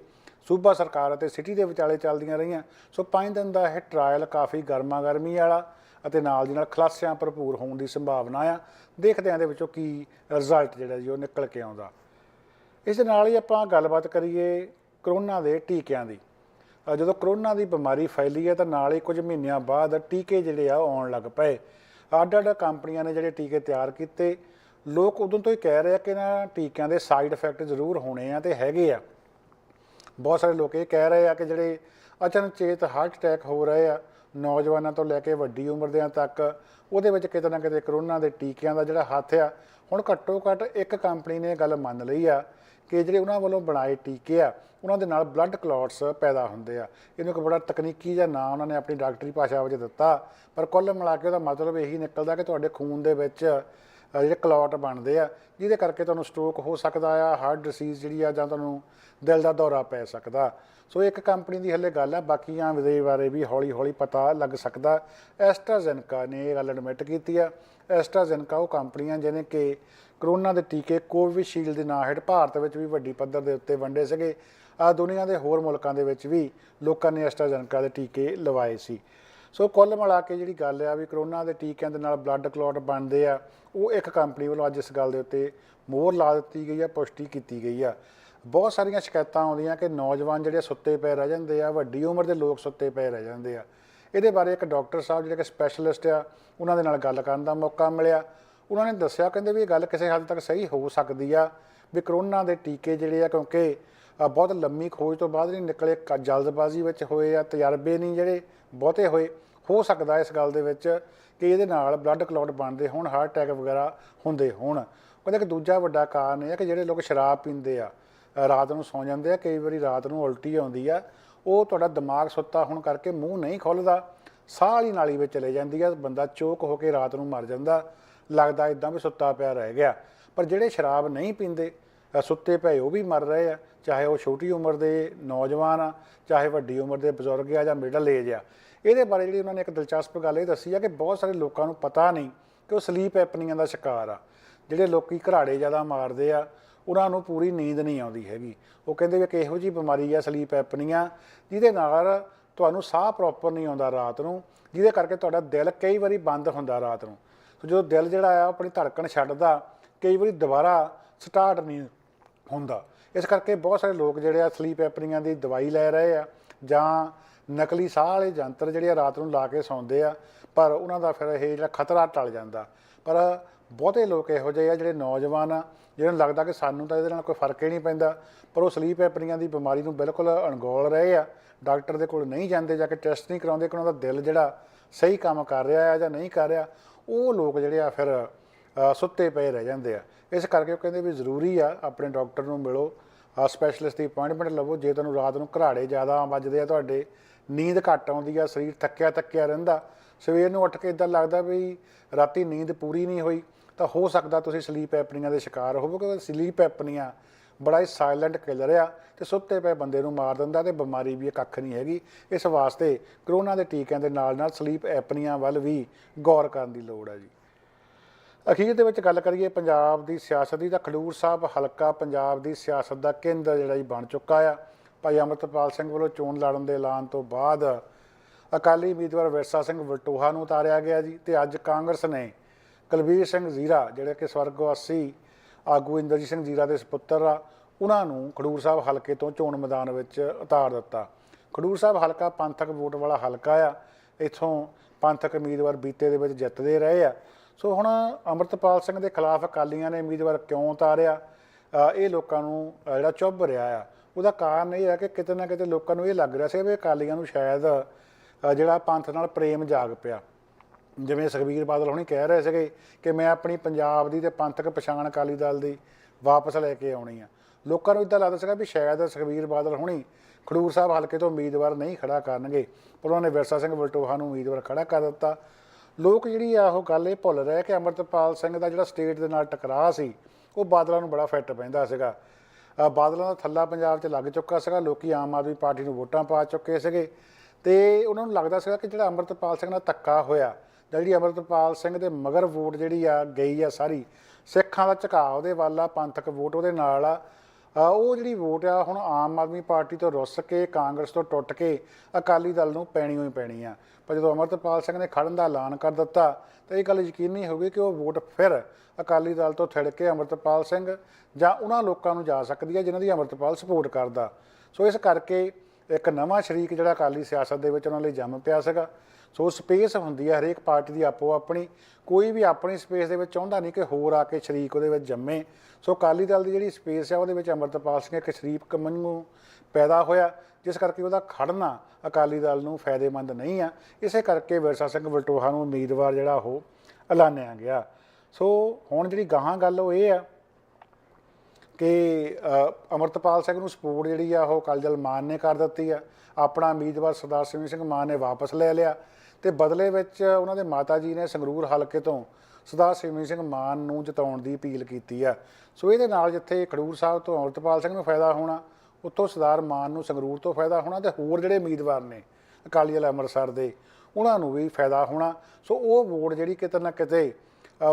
ਸੂਬਾ ਸਰਕਾਰ ਅਤੇ ਸਿਟੀ ਦੇ ਵਿਚਾਲੇ ਚੱਲਦੀਆਂ ਰਹੀਆਂ। ਸੋ 5 ਦਿਨ ਦਾ ਇਹ ਟ੍ਰਾਇਲ ਕਾਫੀ ਗਰਮਾ ਗਰਮੀ ਵਾਲਾ ਅਤੇ ਨਾਲ ਦੀ ਨਾਲ ਖਲਾਸਿਆਂ ਭਰਪੂਰ ਹੋਣ ਦੀ ਸੰਭਾਵਨਾ ਆ। ਦੇਖਦੇ ਆਂ ਦੇ ਵਿੱਚੋਂ ਕੀ ਰਿਜ਼ਲਟ ਜਿਹੜਾ ਜੀ ਉਹ ਨਿਕਲ ਕੇ ਆਉਂਦਾ। ਇਸ ਦੇ ਨਾਲ ਹੀ ਆਪਾਂ ਗੱਲਬਾਤ ਕਰੀਏ ਕਰੋਨਾ ਦੇ ਟੀਕਿਆਂ ਦੀ। ਜਦੋਂ ਕਰੋਨਾ ਦੀ ਬਿਮਾਰੀ ਫੈਲੀ ਹੈ ਤਾਂ ਨਾਲ ਹੀ ਕੁਝ ਮਹੀਨਿਆਂ ਬਾਅਦ ਟੀਕੇ ਜਿਹੜੇ ਆ ਉਹ ਆਉਣ ਲੱਗ ਪਏ। ਅੱਡ ਅੱਡ ਕੰਪਨੀਆਂ ਨੇ ਜਿਹੜੇ ਟੀਕੇ ਤਿਆਰ ਕੀਤੇ। ਲੋਕ ਉਦੋਂ ਤੋਂ ਹੀ ਕਹਿ ਰਹੇ ਆ ਕਿ ਇਹਨਾਂ ਟੀਕਿਆਂ ਦੇ ਸਾਈਡ ਇਫੈਕਟ ਜ਼ਰੂਰ ਹੋਣੇ ਆ ਤੇ ਹੈਗੇ ਆ। ਬਹੁਤ ਸਾਰੇ ਲੋਕ ਇਹ ਕਹਿ ਰਹੇ ਆ ਕਿ ਜਿਹੜੇ ਅਚਨਚੇਤ ਹਾਰਟ ਅਟੈਕ ਹੋ ਰਹੇ ਆ, ਨੌਜਵਾਨਾਂ ਤੋਂ ਲੈ ਕੇ ਵੱਡੀ ਉਮਰ ਦਿਆਂ ਤੱਕ, ਉਹਦੇ ਵਿੱਚ ਕਿਤੇ ਨਾ ਕਿਤੇ ਕਰੋਨਾ ਦੇ ਟੀਕਿਆਂ ਦਾ ਜਿਹੜਾ ਹੱਥ ਆ, ਹੁਣ ਘੱਟੋ ਘੱਟ ਇੱਕ ਕੰਪਨੀ ਨੇ ਇਹ ਗੱਲ ਮੰਨ ਲਈ ਆ ਕਿ ਜਿਹੜੇ ਉਹਨਾਂ ਵੱਲੋਂ ਬਣਾਏ ਟੀਕੇ ਆ, ਉਹਨਾਂ ਦੇ ਨਾਲ ਬਲੱਡ ਕਲੌਟਸ ਪੈਦਾ ਹੁੰਦੇ ਆ। ਇਹਨੂੰ ਇੱਕ ਬੜਾ ਤਕਨੀਕੀ ਜਾਂ ਨਾਂ ਉਹਨਾਂ ਨੇ ਆਪਣੀ ਡਾਕਟਰੀ ਭਾਸ਼ਾ ਵਿੱਚ ਦਿੱਤਾ। ਪਰ ਕੁੱਲ ਮਿਲਾ ਕੇ ਉਹਦਾ ਮਤਲਬ ਇਹੀ ਨਿਕਲਦਾ ਕਿ ਤੁਹਾਡੇ ਖੂਨ ਦੇ ਵਿੱਚ ਜਿਹੜੇ ਕਲੌਟ ਬਣਦੇ ਆ, ਜਿਹਦੇ ਕਰਕੇ ਤੁਹਾਨੂੰ ਸਟ੍ਰੋਕ ਹੋ ਸਕਦਾ ਆ ਹਾਰਟ ਡਿਸੀਜ਼ ਜਿਹੜੀ ਆ ਜਾਂ ਤੁਹਾਨੂੰ ਦਿਲ ਦਾ ਦੌਰਾ ਪੈ ਸਕਦਾ। ਸੋ ਇੱਕ ਕੰਪਨੀ ਦੀ ਹੱਲੇ ਗੱਲ ਆ, ਬਾਕੀਆਂ ਦੇ ਬਾਰੇ ਵੀ ਹੌਲੀ ਹੌਲੀ ਪਤਾ ਲੱਗ ਸਕਦਾ। ਐਸਟਰਾਜ਼ੈਨਕਾ ਨੇ ਇਹ ਗੱਲ ਐਡਮਿਟ ਕੀਤੀ ਆ। ਐਸਟਰਾਜ਼ੈਨਕਾ, ਉਹ ਕੰਪਨੀਆਂ ਜਿਹਨੇ ਕਿ ਕਰੋਨਾ ਦੇ ਟੀਕੇ ਕੋਵਿਸ਼ੀਲਡ ਦੇ ਨਾਂ ਹੇਠ ਭਾਰਤ ਵਿੱਚ ਵੀ ਵੱਡੀ ਪੱਧਰ ਦੇ ਉੱਤੇ ਵੰਡੇ ਸੀਗੇ। ਆ ਦੁਨੀਆ ਦੇ ਹੋਰ ਮੁਲਕਾਂ ਦੇ ਵਿੱਚ ਵੀ ਲੋਕਾਂ ਨੇ ਐਸਟਰਾਜ਼ੈਨਕਾ ਦੇ ਟੀਕੇ ਲਵਾਏ ਸੀ। ਸੋ ਕੁੱਲ ਮਿਲਾ ਕੇ ਜਿਹੜੀ ਗੱਲ ਆ ਵੀ ਕਰੋਨਾ ਦੇ ਟੀਕਿਆਂ ਦੇ ਨਾਲ ਬਲੱਡ ਕਲੌਟ ਬਣਦੇ ਆ, ਉਹ ਇੱਕ ਕੰਪਨੀ ਵੱਲੋਂ ਅੱਜ ਇਸ ਗੱਲ ਦੇ ਉੱਤੇ ਮੋਹਰ ਲਾ ਦਿੱਤੀ ਗਈ ਆ, ਪੁਸ਼ਟੀ ਕੀਤੀ ਗਈ ਆ। ਬਹੁਤ ਸਾਰੀਆਂ ਸ਼ਿਕਾਇਤਾਂ ਆਉਂਦੀਆਂ ਕਿ ਨੌਜਵਾਨ ਜਿਹੜੇ ਸੁੱਤੇ ਪਏ ਰਹਿ ਜਾਂਦੇ ਆ, ਵੱਡੀ ਉਮਰ ਦੇ ਲੋਕ ਸੁੱਤੇ ਪਏ ਰਹਿ ਜਾਂਦੇ ਆ। ਇਹਦੇ ਬਾਰੇ ਇੱਕ ਡਾਕਟਰ ਸਾਹਿਬ, ਜਿਹੜੇ ਕਿ ਸਪੈਸ਼ਲਿਸਟ ਆ, ਉਹਨਾਂ ਦੇ ਨਾਲ ਗੱਲ ਕਰਨ ਦਾ ਮੌਕਾ ਮਿਲਿਆ। ਉਹਨਾਂ ਨੇ ਦੱਸਿਆ, ਕਹਿੰਦੇ ਵੀ ਇਹ ਗੱਲ ਕਿਸੇ ਹੱਦ ਤੱਕ ਸਹੀ ਹੋ ਸਕਦੀ ਆ ਵੀ ਕਰੋਨਾ ਦੇ ਟੀਕੇ ਜਿਹੜੇ ਆ, ਕਿਉਂਕਿ ਬਹੁਤ ਲੰਮੀ ਖੋਜ ਤੋਂ ਬਾਅਦ ਨਹੀਂ ਨਿਕਲੇ, ਕ- ਜਲਦਬਾਜ਼ੀ ਵਿੱਚ ਹੋਏ ਆ, ਤਜਰਬੇ ਨਹੀਂ ਜਿਹੜੇ ਬਹੁਤੇ ਹੋਏ। ਹੋ ਸਕਦਾ ਇਸ ਗੱਲ ਦੇ ਵਿੱਚ ਕਿ ਇਹਦੇ ਨਾਲ ਬਲੱਡ ਕਲੌਟ ਬਣਦੇ ਹੋਣ ਹਾਰਟ ਅਟੈਕ ਵਗੈਰਾ ਹੁੰਦੇ ਹੋਣ। ਕਹਿੰਦੇ ਕਿ ਦੂਜਾ ਵੱਡਾ ਕਾਰਨ ਇਹ ਹੈ ਕਿ ਜਿਹੜੇ ਲੋਕ ਸ਼ਰਾਬ ਪੀਂਦੇ ਆ ਰਾਤ ਨੂੰ ਸੌਂ ਜਾਂਦੇ ਆ, ਕਈ ਵਾਰੀ ਰਾਤ ਨੂੰ ਉਲਟੀ ਆਉਂਦੀ ਆ। ਉਹ ਤੁਹਾਡਾ ਦਿਮਾਗ ਸੁੱਤਾ ਹੋਣ ਕਰਕੇ ਮੂੰਹ ਨਹੀਂ ਖੁੱਲਦਾ। ਸਾਹ ਵਾਲੀ ਨਾਲੀ ਵਿੱਚ ਚਲੇ ਜਾਂਦੀ ਆ, ਬੰਦਾ ਚੋਕ ਹੋ ਕੇ ਰਾਤ ਨੂੰ ਮਰ ਜਾਂਦਾ। ਲੱਗਦਾ ਇਦਾਂ ਵੀ ਸੁੱਤਾ ਪਿਆ ਰਹਿ ਗਿਆ। ਪਰ ਜਿਹੜੇ ਸ਼ਰਾਬ ਨਹੀਂ ਪੀਂਦੇ ਸੁੱਤੇ ਪਏ ਉਹ ਵੀ ਮਰ ਰਹੇ ਆ। ਚਾਹੇ ਉਹ ਛੋਟੀ ਉਮਰ ਦੇ ਨੌਜਵਾਨ ਆ, ਚਾਹੇ ਵੱਡੀ ਉਮਰ ਦੇ ਬਜ਼ੁਰਗ ਆ ਜਾਂ ਮਿਡਲ ਏਜ ਆ। ਇਹਦੇ ਬਾਰੇ ਜਿਹੜੀ ਉਹਨਾਂ ਨੇ ਇੱਕ ਦਿਲਚਸਪ ਗੱਲ ਇਹ ਦੱਸੀ ਆ ਕਿ ਬਹੁਤ ਸਾਰੇ ਲੋਕਾਂ ਨੂੰ ਪਤਾ ਨਹੀਂ ਕਿ ਉਹ ਸਲੀਪ ਐਪਨੀਆਂ ਦਾ ਸ਼ਿਕਾਰ ਆ। ਜਿਹੜੇ ਲੋਕੀ ਘਰਾੜੇ ਜ਼ਿਆਦਾ ਮਾਰਦੇ ਆ ਉਹਨਾਂ ਨੂੰ ਪੂਰੀ ਨੀਂਦ ਨਹੀਂ ਆਉਂਦੀ ਹੈਗੀ। ਉਹ ਕਹਿੰਦੇ ਵੀ ਇੱਕ ਇਹੋ ਜੀ ਬਿਮਾਰੀ ਆ ਸਲੀਪ ਐਪਨੀਆ ਜਿਹਦੇ ਨਾਲ ਤੁਹਾਨੂੰ ਸਾਹ ਪ੍ਰੋਪਰ ਨਹੀਂ ਆਉਂਦਾ ਰਾਤ ਨੂੰ, ਜਿਹਦੇ ਕਰਕੇ ਤੁਹਾਡਾ ਦਿਲ ਕਈ ਵਾਰੀ ਬੰਦ ਹੁੰਦਾ ਰਾਤ ਨੂੰ। ਸੋ ਜਦੋਂ ਦਿਲ ਜਿਹੜਾ ਆ ਆਪਣੀ ਧੜਕਣ ਛੱਡਦਾ, ਕਈ ਵਾਰੀ ਦੁਬਾਰਾ ਸਟਾਰਟ ਨਹੀਂ ਹੁੰਦਾ। ਇਸ ਕਰਕੇ ਬਹੁਤ ਸਾਰੇ ਲੋਕ ਜਿਹੜੇ ਆ ਸਲੀਪ ਐਪਨੀਆਂ ਦੀ ਦਵਾਈ ਲੈ ਰਹੇ ਆ, ਜਾਂ ਨਕਲੀ ਸਾਹ ਵਾਲੇ ਯੰਤਰ ਜਿਹੜੇ ਆ, ਰਾਤ ਨੂੰ ਲਾ ਕੇ ਸੌਂਦੇ ਆ, ਪਰ ਉਹਨਾਂ ਦਾ ਫਿਰ ਇਹ ਜਿਹੜਾ ਖਤਰਾ ਟਲ ਜਾਂਦਾ। ਪਰ ਬਹੁਤੇ ਲੋਕ ਇਹੋ ਜਿਹੇ ਆ ਜਿਹੜੇ ਨੌਜਵਾਨ ਆ ਜਿਹਨਾਂ ਨੂੰ ਲੱਗਦਾ ਕਿ ਸਾਨੂੰ ਤਾਂ ਇਹਦੇ ਨਾਲ ਕੋਈ ਫ਼ਰਕ ਹੀ ਨਹੀਂ ਪੈਂਦਾ, ਪਰ ਉਹ ਸਲੀਪ ਐਪਨੀਆਂ ਦੀ ਬਿਮਾਰੀ ਨੂੰ ਬਿਲਕੁਲ ਅਣਗੌਲ ਰਹੇ ਆ। ਡਾਕਟਰ ਦੇ ਕੋਲ ਨਹੀਂ ਜਾਂਦੇ ਜਾ ਕੇ ਟੈਸਟ ਨਹੀਂ ਕਰਾਉਂਦੇ, ਕਿ ਉਹਨਾਂ ਦਾ ਦਿਲ ਜਿਹੜਾ ਸਹੀ ਕੰਮ ਕਰ ਰਿਹਾ ਆ ਜਾਂ ਨਹੀਂ ਕਰ ਰਿਹਾ, ਉਹ ਲੋਕ ਜਿਹੜੇ ਆ ਫਿਰ ਸੁੱਤੇ ਪਏ ਰਹਿ ਜਾਂਦੇ ਆ। ਇਸ ਕਰਕੇ ਉਹ ਕਹਿੰਦੇ ਵੀ ਜ਼ਰੂਰੀ ਆ ਆਪਣੇ ਡਾਕਟਰ ਨੂੰ ਮਿਲੋ ਸਪੈਸ਼ਲਿਸਟ ਦੀ ਅਪਾਇੰਟਮੈਂਟ ਲਵੋ, ਜੇ ਤੁਹਾਨੂੰ ਰਾਤ ਨੂੰ ਘਰਾੜੇ ਜ਼ਿਆਦਾ ਵੱਜਦੇ ਆ ਤੁਹਾਡੇ, ਨੀਂਦ ਘੱਟ ਆਉਂਦੀ ਆ, ਸਰੀਰ ਥੱਕਿਆ ਥੱਕਿਆ ਰਹਿੰਦਾ, ਸਵੇਰ ਨੂੰ ਉੱਠ ਕੇ ਇਦਾਂ ਲੱਗਦਾ ਵੀ ਰਾਤੀ ਨੀਂਦ ਪੂਰੀ ਨਹੀਂ ਹੋਈ ਤਾਂ ਹੋ ਸਕਦਾ ਤੁਸੀਂ ਸਲੀਪ ਐਪਨੀਆ ਦੇ ਸ਼ਿਕਾਰ ਹੋਵੋਗੇ ਸਲੀਪ ਐਪਨੀਆ ਬੜਾ ਹੀ ਸਾਇਲੈਂਟ ਕਿਲਰ ਆ ਤੇ ਸੁੱਤੇ ਪਏ ਬੰਦੇ ਨੂੰ ਮਾਰ ਦਿੰਦਾ ਤੇ ਬਿਮਾਰੀ ਵੀ ਕੱਖ ਨਹੀਂ ਹੈਗੀ। ਇਸ ਵਾਸਤੇ ਕਰੋਨਾ ਦੇ ਟੀਕਿਆਂ ਦੇ ਨਾਲ ਨਾਲ ਸਲੀਪ ਐਪਨੀਆ ਵੱਲ ਵੀ ਗੌਰ ਕਰਨ ਦੀ ਲੋੜ ਹੈ ਜੀ। ਅਖੀਰ ਦੇ ਵਿੱਚ ਗੱਲ ਕਰੀਏ ਪੰਜਾਬ ਦੀ ਸਿਆਸਤ ਦੀ, ਤਾਂ ਖਡੂਰ ਸਾਹਿਬ ਹਲਕਾ ਪੰਜਾਬ ਦੀ ਸਿਆਸਤ ਦਾ ਕੇਂਦਰ ਜਿਹੜਾ ਜੀ ਬਣ ਚੁੱਕਾ ਆ। ਭਾਈ ਅਮਰਤਪਾਲ ਸਿੰਘ ਵੱਲੋਂ ਚੋਣ ਲੜਨ ਦੇ ਐਲਾਨ ਤੋਂ ਬਾਅਦ ਅਕਾਲੀ ਉਮੀਦਵਾਰ ਵਿਰਸਾ ਸਿੰਘ ਵਲਟੋਹਾ ਨੂੰ ਉਤਾਰਿਆ ਗਿਆ ਜੀ ਤੇ ਅੱਜ ਕਾਂਗਰਸ ਨੇ ਕੁਲਬੀਰ ਸਿੰਘ ਜ਼ੀਰਾ, ਜਿਹੜੇ ਕਿ ਸਵਰਗਵਾਸੀ ਆਗੂ ਇੰਦਰਜੀਤ ਸਿੰਘ ਜ਼ੀਰਾ ਦੇ ਸੁਪੁੱਤਰ ਆ, ਉਹਨਾਂ ਨੂੰ ਖਡੂਰ ਸਾਹਿਬ ਹਲਕੇ ਤੋਂ ਚੋਣ ਮੈਦਾਨ ਵਿੱਚ ਉਤਾਰ ਦਿੱਤਾ। ਖਡੂਰ ਸਾਹਿਬ ਹਲਕਾ ਪੰਥਕ ਵੋਟ ਵਾਲਾ ਹਲਕਾ ਆ, ਇਥੋਂ ਪੰਥਕ ਉਮੀਦਵਾਰ ਬੀਤੇ ਦੇ ਵਿੱਚ ਜਿੱਤਦੇ ਰਹੇ ਆ। ਸੋ ਹੁਣ ਅਮਰਤਪਾਲ ਸਿੰਘ ਦੇ ਖਿਲਾਫ ਅਕਾਲੀਆਂ ਨੇ ਉਮੀਦਵਾਰ ਕਿਉਂ ਉਤਾਰਿਆ? ਇਹ ਲੋਕਾਂ ਨੂੰ ਜਿਹੜਾ ਚੁੱਭ ਰਿਹਾ ਆ। ਉਹਦਾ ਕਾਰਨ ਇਹ ਹੈ ਕਿ ਕਿਤੇ ਨਾ ਕਿਤੇ ਲੋਕਾਂ ਨੂੰ ਇਹ ਲੱਗ ਰਿਹਾ ਸੀ ਵੀ ਅਕਾਲੀਆਂ ਨੂੰ ਸ਼ਾਇਦ ਜਿਹੜਾ ਪੰਥ ਨਾਲ ਪ੍ਰੇਮ ਜਾਗ ਪਿਆ। ਜਿਵੇਂ ਸੁਖਬੀਰ ਬਾਦਲ ਹੁਣੀ ਕਹਿ ਰਹੇ ਸੀਗੇ ਕਿ ਮੈਂ ਆਪਣੀ ਪੰਜਾਬ ਦੀ ਤੇ ਪੰਥਕ ਪਛਾਣ ਅਕਾਲੀ ਦਲ ਦੀ ਵਾਪਸ ਲੈ ਕੇ ਆਉਣੀ ਆ। ਲੋਕਾਂ ਨੂੰ ਇਦਾਂ ਲੱਗਦਾ ਸੀਗਾ ਵੀ ਸ਼ਾਇਦ ਸੁਖਬੀਰ ਬਾਦਲ ਹੁਣੀ ਖਡੂਰ ਸਾਹਿਬ ਹਲਕੇ ਤੋਂ ਉਮੀਦਵਾਰ ਨਹੀਂ ਖੜਾ ਕਰਨਗੇ, ਪਰ ਉਹਨਾਂ ਨੇ ਵਿਰਸਾ ਸਿੰਘ ਵਲਟੋਹਾ ਨੂੰ ਉਮੀਦਵਾਰ ਖੜਾ ਕਰ ਦਿੱਤਾ। ਲੋਕ ਜਿਹੜੀ ਆ ਉਹ ਗੱਲ ਇਹ ਭੁੱਲ ਰਹੇ ਕਿ ਅਮਰਤਪਾਲ ਸਿੰਘ ਦਾ ਜਿਹੜਾ ਸਟੇਟ ਦੇ ਨਾਲ ਟਕਰਾਅ ਸੀ, ਉਹ ਬਾਦਲਾਂ ਨੂੰ ਬੜਾ ਫਿੱਟ ਪੈਂਦਾ ਸੀਗਾ। ਬਾਦਲਾਂ ਦਾ ਥੱਲਾ ਪੰਜਾਬ 'ਚ ਲੱਗ ਚੁੱਕਾ ਸੀਗਾ, ਲੋਕੀ ਆਮ ਆਦਮੀ ਪਾਰਟੀ ਨੂੰ ਵੋਟਾਂ ਪਾ ਚੁੱਕੇ ਸੀਗੇ ਤੇ ਉਹਨਾਂ ਨੂੰ ਲੱਗਦਾ ਸੀਗਾ ਕਿ ਜਿਹੜਾ ਅਮਰਤਪਾਲ ਸਿੰਘ ਨਾਲ ਧੱਕਾ ਹੋਇਆ ਜਿਹੜੀ ਅਮਰਤਪਾਲ ਸਿੰਘ ਦੇ ਮਗਰ ਵੋਟ ਜਿਹੜੀ ਆ ਗਈ ਆ ਸਾਰੀ, ਸਿੱਖਾਂ ਦਾ ਝੁਕਾਅ ਉਹਦੇ ਵੱਲ ਆ, ਪੰਥਕ ਵੋਟ ਉਹਦੇ ਨਾਲ ਆ। ਉਹ ਜਿਹੜੀ ਵੋਟ ਆ ਹੁਣ ਆਮ ਆਦਮੀ ਪਾਰਟੀ ਤੋਂ ਰੁੱਸ ਕੇ, ਕਾਂਗਰਸ ਤੋਂ ਟੁੱਟ ਕੇ ਅਕਾਲੀ ਦਲ ਨੂੰ ਪੈਣੀ ਹੋਈ ਪੈਣੀ ਆ। ਪਰ ਜਦੋਂ ਅਮਰਤਪਾਲ ਸਿੰਘ ਨੇ ਖੜਨ ਦਾ ਐਲਾਨ ਕਰ ਦਿੱਤਾ, ਤਾਂ ਇਹ ਗੱਲ ਯਕੀਨੀ ਹੋ ਗਈ ਕਿ ਉਹ ਵੋਟ ਫਿਰ ਅਕਾਲੀ ਦਲ ਤੋਂ ਥਿੜ ਕੇ ਅਮਰਤਪਾਲ ਸਿੰਘ ਜਾਂ ਉਹਨਾਂ ਲੋਕਾਂ ਨੂੰ ਜਾ ਸਕਦੀ ਹੈ ਜਿਨ੍ਹਾਂ ਦੀ ਅਮਰਤਪਾਲ ਸਪੋਰਟ ਕਰਦਾ। ਸੋ ਇਸ ਕਰਕੇ ਇੱਕ ਨਵਾਂ ਸ਼ਰੀਕ ਜਿਹੜਾ ਅਕਾਲੀ ਸਿਆਸਤ ਦੇ ਵਿੱਚ ਉਹਨਾਂ ਲਈ ਜੰਮ ਪਿਆ ਸੀਗਾ। ਸੋ ਸਪੇਸ ਹੁੰਦੀ ਹੈ ਹਰੇਕ ਪਾਰਟੀ ਦੀ ਆਪੋ ਆਪਣੀ ਕੋਈ ਵੀ ਆਪਣੀ ਸਪੇਸ ਦੇ ਵਿੱਚ ਚਾਹੁੰਦਾ ਨਹੀਂ ਕਿ ਹੋਰ ਆ ਕੇ ਸ਼ਰੀਕ ਉਹਦੇ ਵਿੱਚ ਜੰਮੇ। ਸੋ ਅਕਾਲੀ ਦਲ ਦੀ ਜਿਹੜੀ ਸਪੇਸ ਹੈ ਉਹਦੇ ਵਿੱਚ ਅਮਰਤਪਾਲ ਸਿੰਘ ਇੱਕ ਸ਼ਰੀਫ ਮੰਨੂ ਪੈਦਾ ਹੋਇਆ ਜਿਸ ਕਰਕੇ ਉਹਦਾ ਖੜਨਾ ਅਕਾਲੀ ਦਲ ਨੂੰ ਫਾਇਦੇਮੰਦ ਨਹੀਂ ਆ। ਇਸੇ ਕਰਕੇ ਵਿਰਸਾ ਸਿੰਘ ਵਲਟੋਹਾ ਨੂੰ ਉਮੀਦਵਾਰ ਜਿਹੜਾ ਉਹ ਐਲਾਨਿਆ ਗਿਆ। ਸੋ ਹੁਣ ਜਿਹੜੀ ਗਾਹਾਂ ਗੱਲ ਉਹ ਇਹ ਆ ਕਿ ਅ, ਅਮਰਤਪਾਲ ਸਿੰਘ ਨੂੰ ਸਪੋਰਟ ਜਿਹੜੀ ਆ ਉਹ ਅਕਾਲੀ ਦਲ ਮਾਨ ਨੇ ਕਰ ਦਿੱਤੀ ਆ। ਆਪਣਾ ਉਮੀਦਵਾਰ ਸਰਦਾਰ ਸਿੰਘ ਸਿੰਘ ਮਾਨ ਨੇ ਵਾਪਸ ਲੈ ਲਿਆ। ਤੇ ਬਦਲੇ ਵਿੱਚ ਉਹਨਾਂ ਦੇ ਮਾਤਾ ਜੀ ਨੇ ਸੰਗਰੂਰ ਹਲਕੇ ਤੋਂ ਸਰਦਾਰ ਸਿਮਰਨ ਸਿੰਘ ਮਾਨ ਨੂੰ ਜਿਤਾਉਣ ਦੀ ਅਪੀਲ ਕੀਤੀ ਆ। ਸੋ ਇਹਦੇ ਨਾਲ ਜਿੱਥੇ ਖਡੂਰ ਸਾਹਿਬ ਤੋਂ ਅਮਰਤਪਾਲ ਸਿੰਘ ਨੂੰ ਫਾਇਦਾ ਹੋਣਾ, ਉੱਥੋਂ ਸਰਦਾਰ ਮਾਨ ਨੂੰ ਸੰਗਰੂਰ ਤੋਂ ਫਾਇਦਾ ਹੋਣਾ ਤੇ ਹੋਰ ਜਿਹੜੇ ਉਮੀਦਵਾਰ ਨੇ ਅਕਾਲੀ ਦਲ ਅੰਮ੍ਰਿਤਸਰ ਦੇ, ਉਹਨਾਂ ਨੂੰ ਵੀ ਫਾਇਦਾ ਹੋਣਾ। ਸੋ ਉਹ ਵੋਟ ਜਿਹੜੀ ਕਿਤੇ ਨਾ ਕਿਤੇ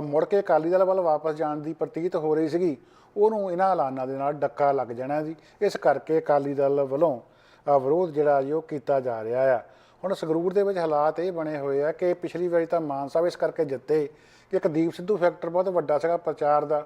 ਮੁੜ ਕੇ ਅਕਾਲੀ ਦਲ ਵੱਲ ਵਾਪਸ ਜਾਣ ਦੀ ਪ੍ਰਤੀਤ ਹੋ ਰਹੀ ਸੀਗੀ, ਉਹਨੂੰ ਇਹਨਾਂ ਐਲਾਨਾਂ ਦੇ ਨਾਲ ਡੱਕਾ ਲੱਗ ਜਾਣਾ ਜੀ। ਇਸ ਕਰਕੇ ਅਕਾਲੀ ਦਲ ਵੱਲੋਂ ਵਿਰੋਧ ਜਿਹੜਾ ਜੀ ਉਹ ਕੀਤਾ ਜਾ ਰਿਹਾ ਆ। ਹੁਣ ਸੰਗਰੂਰ ਦੇ ਵਿੱਚ ਹਾਲਾਤ ਇਹ ਬਣੇ ਹੋਏ ਆ ਕਿ ਪਿਛਲੀ ਵਾਰੀ ਤਾਂ ਮਾਨ ਸਾਹਿਬ ਇਸ ਕਰਕੇ ਜਿੱਤੇ ਕਿ ਇੱਕ ਦੀਪ ਸਿੱਧੂ ਫੈਕਟਰ ਬਹੁਤ ਵੱਡਾ ਸੀਗਾ ਪ੍ਰਚਾਰ ਦਾ।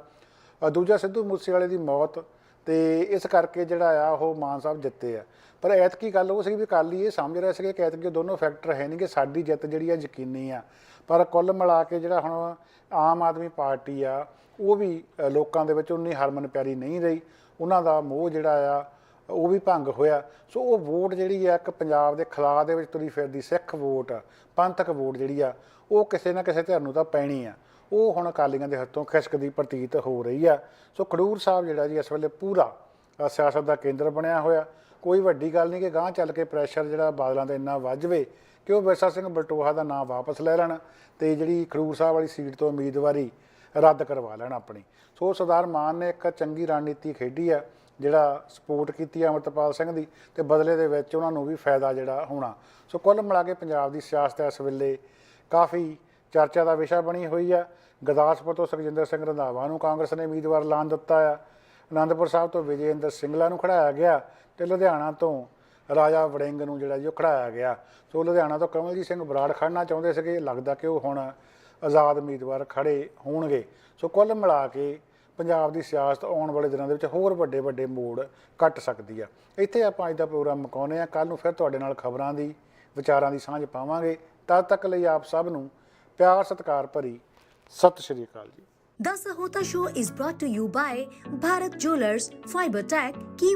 ਦੂਜਾ ਸਿੱਧੂ ਮੂਸੇਵਾਲੇ ਦੀ ਮੌਤ ਤੇ ਇਸ ਕਰਕੇ ਜਿਹੜਾ ਆ ਉਹ ਮਾਨ ਸਾਹਿਬ ਜਿੱਤੇ ਆ। ਪਰ ਐਤਕੀ ਗੱਲ ਉਹ ਸੀ ਵੀ ਅਕਾਲੀ ਇਹ ਸਮਝ ਰਹੇ ਸੀਗੇ ਕਿ ਐਤਕੀ ਦੋਨੋਂ ਫੈਕਟਰ ਹੈ ਨਹੀਂ ਕਿ ਸਾਡੀ ਜਿੱਤ ਜਿਹੜੀ ਆ ਯਕੀਨੀ ਆ। ਪਰ ਕੁੱਲ ਮਿਲਾ ਕੇ ਜਿਹੜਾ ਹੁਣ ਆਮ ਆਦਮੀ ਪਾਰਟੀ ਆ, ਉਹ ਵੀ ਲੋਕਾਂ ਦੇ ਵਿੱਚ ਉਨੀ ਹਰਮਨ ਪਿਆਰੀ ਨਹੀਂ ਰਹੀ। ਉਹਨਾਂ ਦਾ ਮੋਹ ਜਿਹੜਾ ਆ ਉਹ ਵੀ ਭੰਗ ਹੋਇਆ। ਸੋ ਉਹ ਵੋਟ ਜਿਹੜੀ ਆ, ਇੱਕ ਪੰਜਾਬ ਦੇ ਖਿਲਾਫ ਦੇ ਵਿੱਚ ਤੁਰੀ ਫਿਰਦੀ ਸਿੱਖ ਵੋਟ ਪੰਥਕ ਵੋਟ ਜਿਹੜੀ ਆ, ਉਹ ਕਿਸੇ ਨਾ ਕਿਸੇ ਧਿਰ ਨੂੰ ਤਾਂ ਪੈਣੀ ਆ। ਉਹ ਹੁਣ ਅਕਾਲੀਆਂ ਦੇ ਹੱਥੋਂ ਖਿਸਕਦੀ ਪ੍ਰਤੀਤ ਹੋ ਰਹੀ ਆ। ਸੋ ਖਡੂਰ ਸਾਹਿਬ ਜਿਹੜਾ ਜੀ, ਇਸ ਵੇਲੇ ਪੂਰਾ ਸਿਆਸਤ ਦਾ ਕੇਂਦਰ ਬਣਿਆ ਹੋਇਆ। ਕੋਈ ਵੱਡੀ ਗੱਲ ਨਹੀਂ ਕਿ ਗਾਂਹ ਚੱਲ ਕੇ ਪ੍ਰੈਸ਼ਰ ਜਿਹੜਾ ਬਾਦਲਾਂ ਦਾ ਇੰਨਾ ਵੱਧ ਜਾਵੇ ਕਿ ਉਹ ਵਿਰਸਾ ਸਿੰਘ ਬਲਟੋਹਾ ਦਾ ਨਾਮ ਵਾਪਸ ਲੈ ਲੈਣ ਤੇ ਜਿਹੜੀ ਖਡੂਰ ਸਾਹਿਬ ਵਾਲੀ ਸੀਟ ਤੋਂ ਉਮੀਦਵਾਰੀ ਰੱਦ ਕਰਵਾ ਲੈਣ ਆਪਣੀ। ਸੋ ਸਰਦਾਰ ਮਾਨ ਨੇ ਇੱਕ ਚੰਗੀ ਰਣਨੀਤੀ ਖੇਡੀ ਆ। ਜਿਹੜਾ ਸਪੋਰਟ ਕੀਤੀ ਆ ਅਮਰਤਪਾਲ ਸਿੰਘ ਦੀ ਤੇ ਬਦਲੇ ਦੇ ਵਿੱਚ ਉਹਨਾਂ ਨੂੰ ਵੀ ਫਾਇਦਾ ਜਿਹੜਾ ਹੋਣਾ। ਸੋ ਕੁੱਲ ਮਿਲਾ ਕੇ ਪੰਜਾਬ ਦੀ ਸਿਆਸਤ ਇਸ ਵੇਲੇ ਕਾਫੀ ਚਰਚਾ ਦਾ ਵਿਸ਼ਾ ਬਣੀ ਹੋਈ ਆ। ਗੁਰਦਾਸਪੁਰ ਤੋਂ ਸੁਖਜਿੰਦਰ ਸਿੰਘ ਰੰਧਾਵਾ ਨੂੰ ਕਾਂਗਰਸ ਨੇ ਉਮੀਦਵਾਰ ਐਲਾਨ ਦਿੱਤਾ ਆ। ਅਨੰਦਪੁਰ ਸਾਹਿਬ ਤੋਂ ਵਿਜੇਂਦਰ ਸਿੰਗਲਾ ਨੂੰ ਖੜਾਇਆ ਗਿਆ ਤੇ ਲੁਧਿਆਣਾ ਤੋਂ ਰਾਜਾ ਵੜਿੰਗ ਨੂੰ ਜਿਹੜਾ ਜੀ ਉਹ ਖੜਾਇਆ ਗਿਆ। ਸੋ ਲੁਧਿਆਣਾ ਤੋਂ ਕਮਲਜੀਤ ਸਿੰਘ ਬਰਾੜ ਖੜਨਾ ਚਾਹੁੰਦੇ ਸੀਗੇ, ਲੱਗਦਾ ਕਿ ਉਹ ਹੁਣ ਆਜ਼ਾਦ ਉਮੀਦਵਾਰ ਖੜੇ ਹੋਣਗੇ। ਸੋ ਕੁੱਲ ਮਿਲਾ ਕੇ ਪੰਜਾਬ ਦੀ ਸਿਆਸਤ ਆਉਣ ਵਾਲੇ ਦਿਨਾਂ ਦੇ ਵਿੱਚ ਹੋਰ ਵੱਡੇ ਵੱਡੇ ਮੋੜ ਕੱਟ ਸਕਦੀ ਆ। ਇੱਥੇ ਆਪਾਂ ਅੱਜ ਦਾ ਪ੍ਰੋਗਰਾਮ ਮੁਕਾਉਂਦੇ ਆ ਕੱਲ ਨੂੰ ਫਿਰ ਤੁਹਾਡੇ ਨਾਲ ਖਬਰਾਂ ਦੀ ਵਿਚਾਰਾਂ ਦੀ ਸਾਂਝ ਪਾਵਾਂਗੇ। ਤਦ ਤੱਕ ਲਈ ਆਪ ਸਭ ਨੂੰ ਪਿਆਰ ਸਤਿਕਾਰ ਭਰੀ ਸਤਿ ਸ਼੍ਰੀ ਅਕਾਲ ਜੀ। The Sahota Show is brought to you by Bharat Jewelers, Fibertech, Key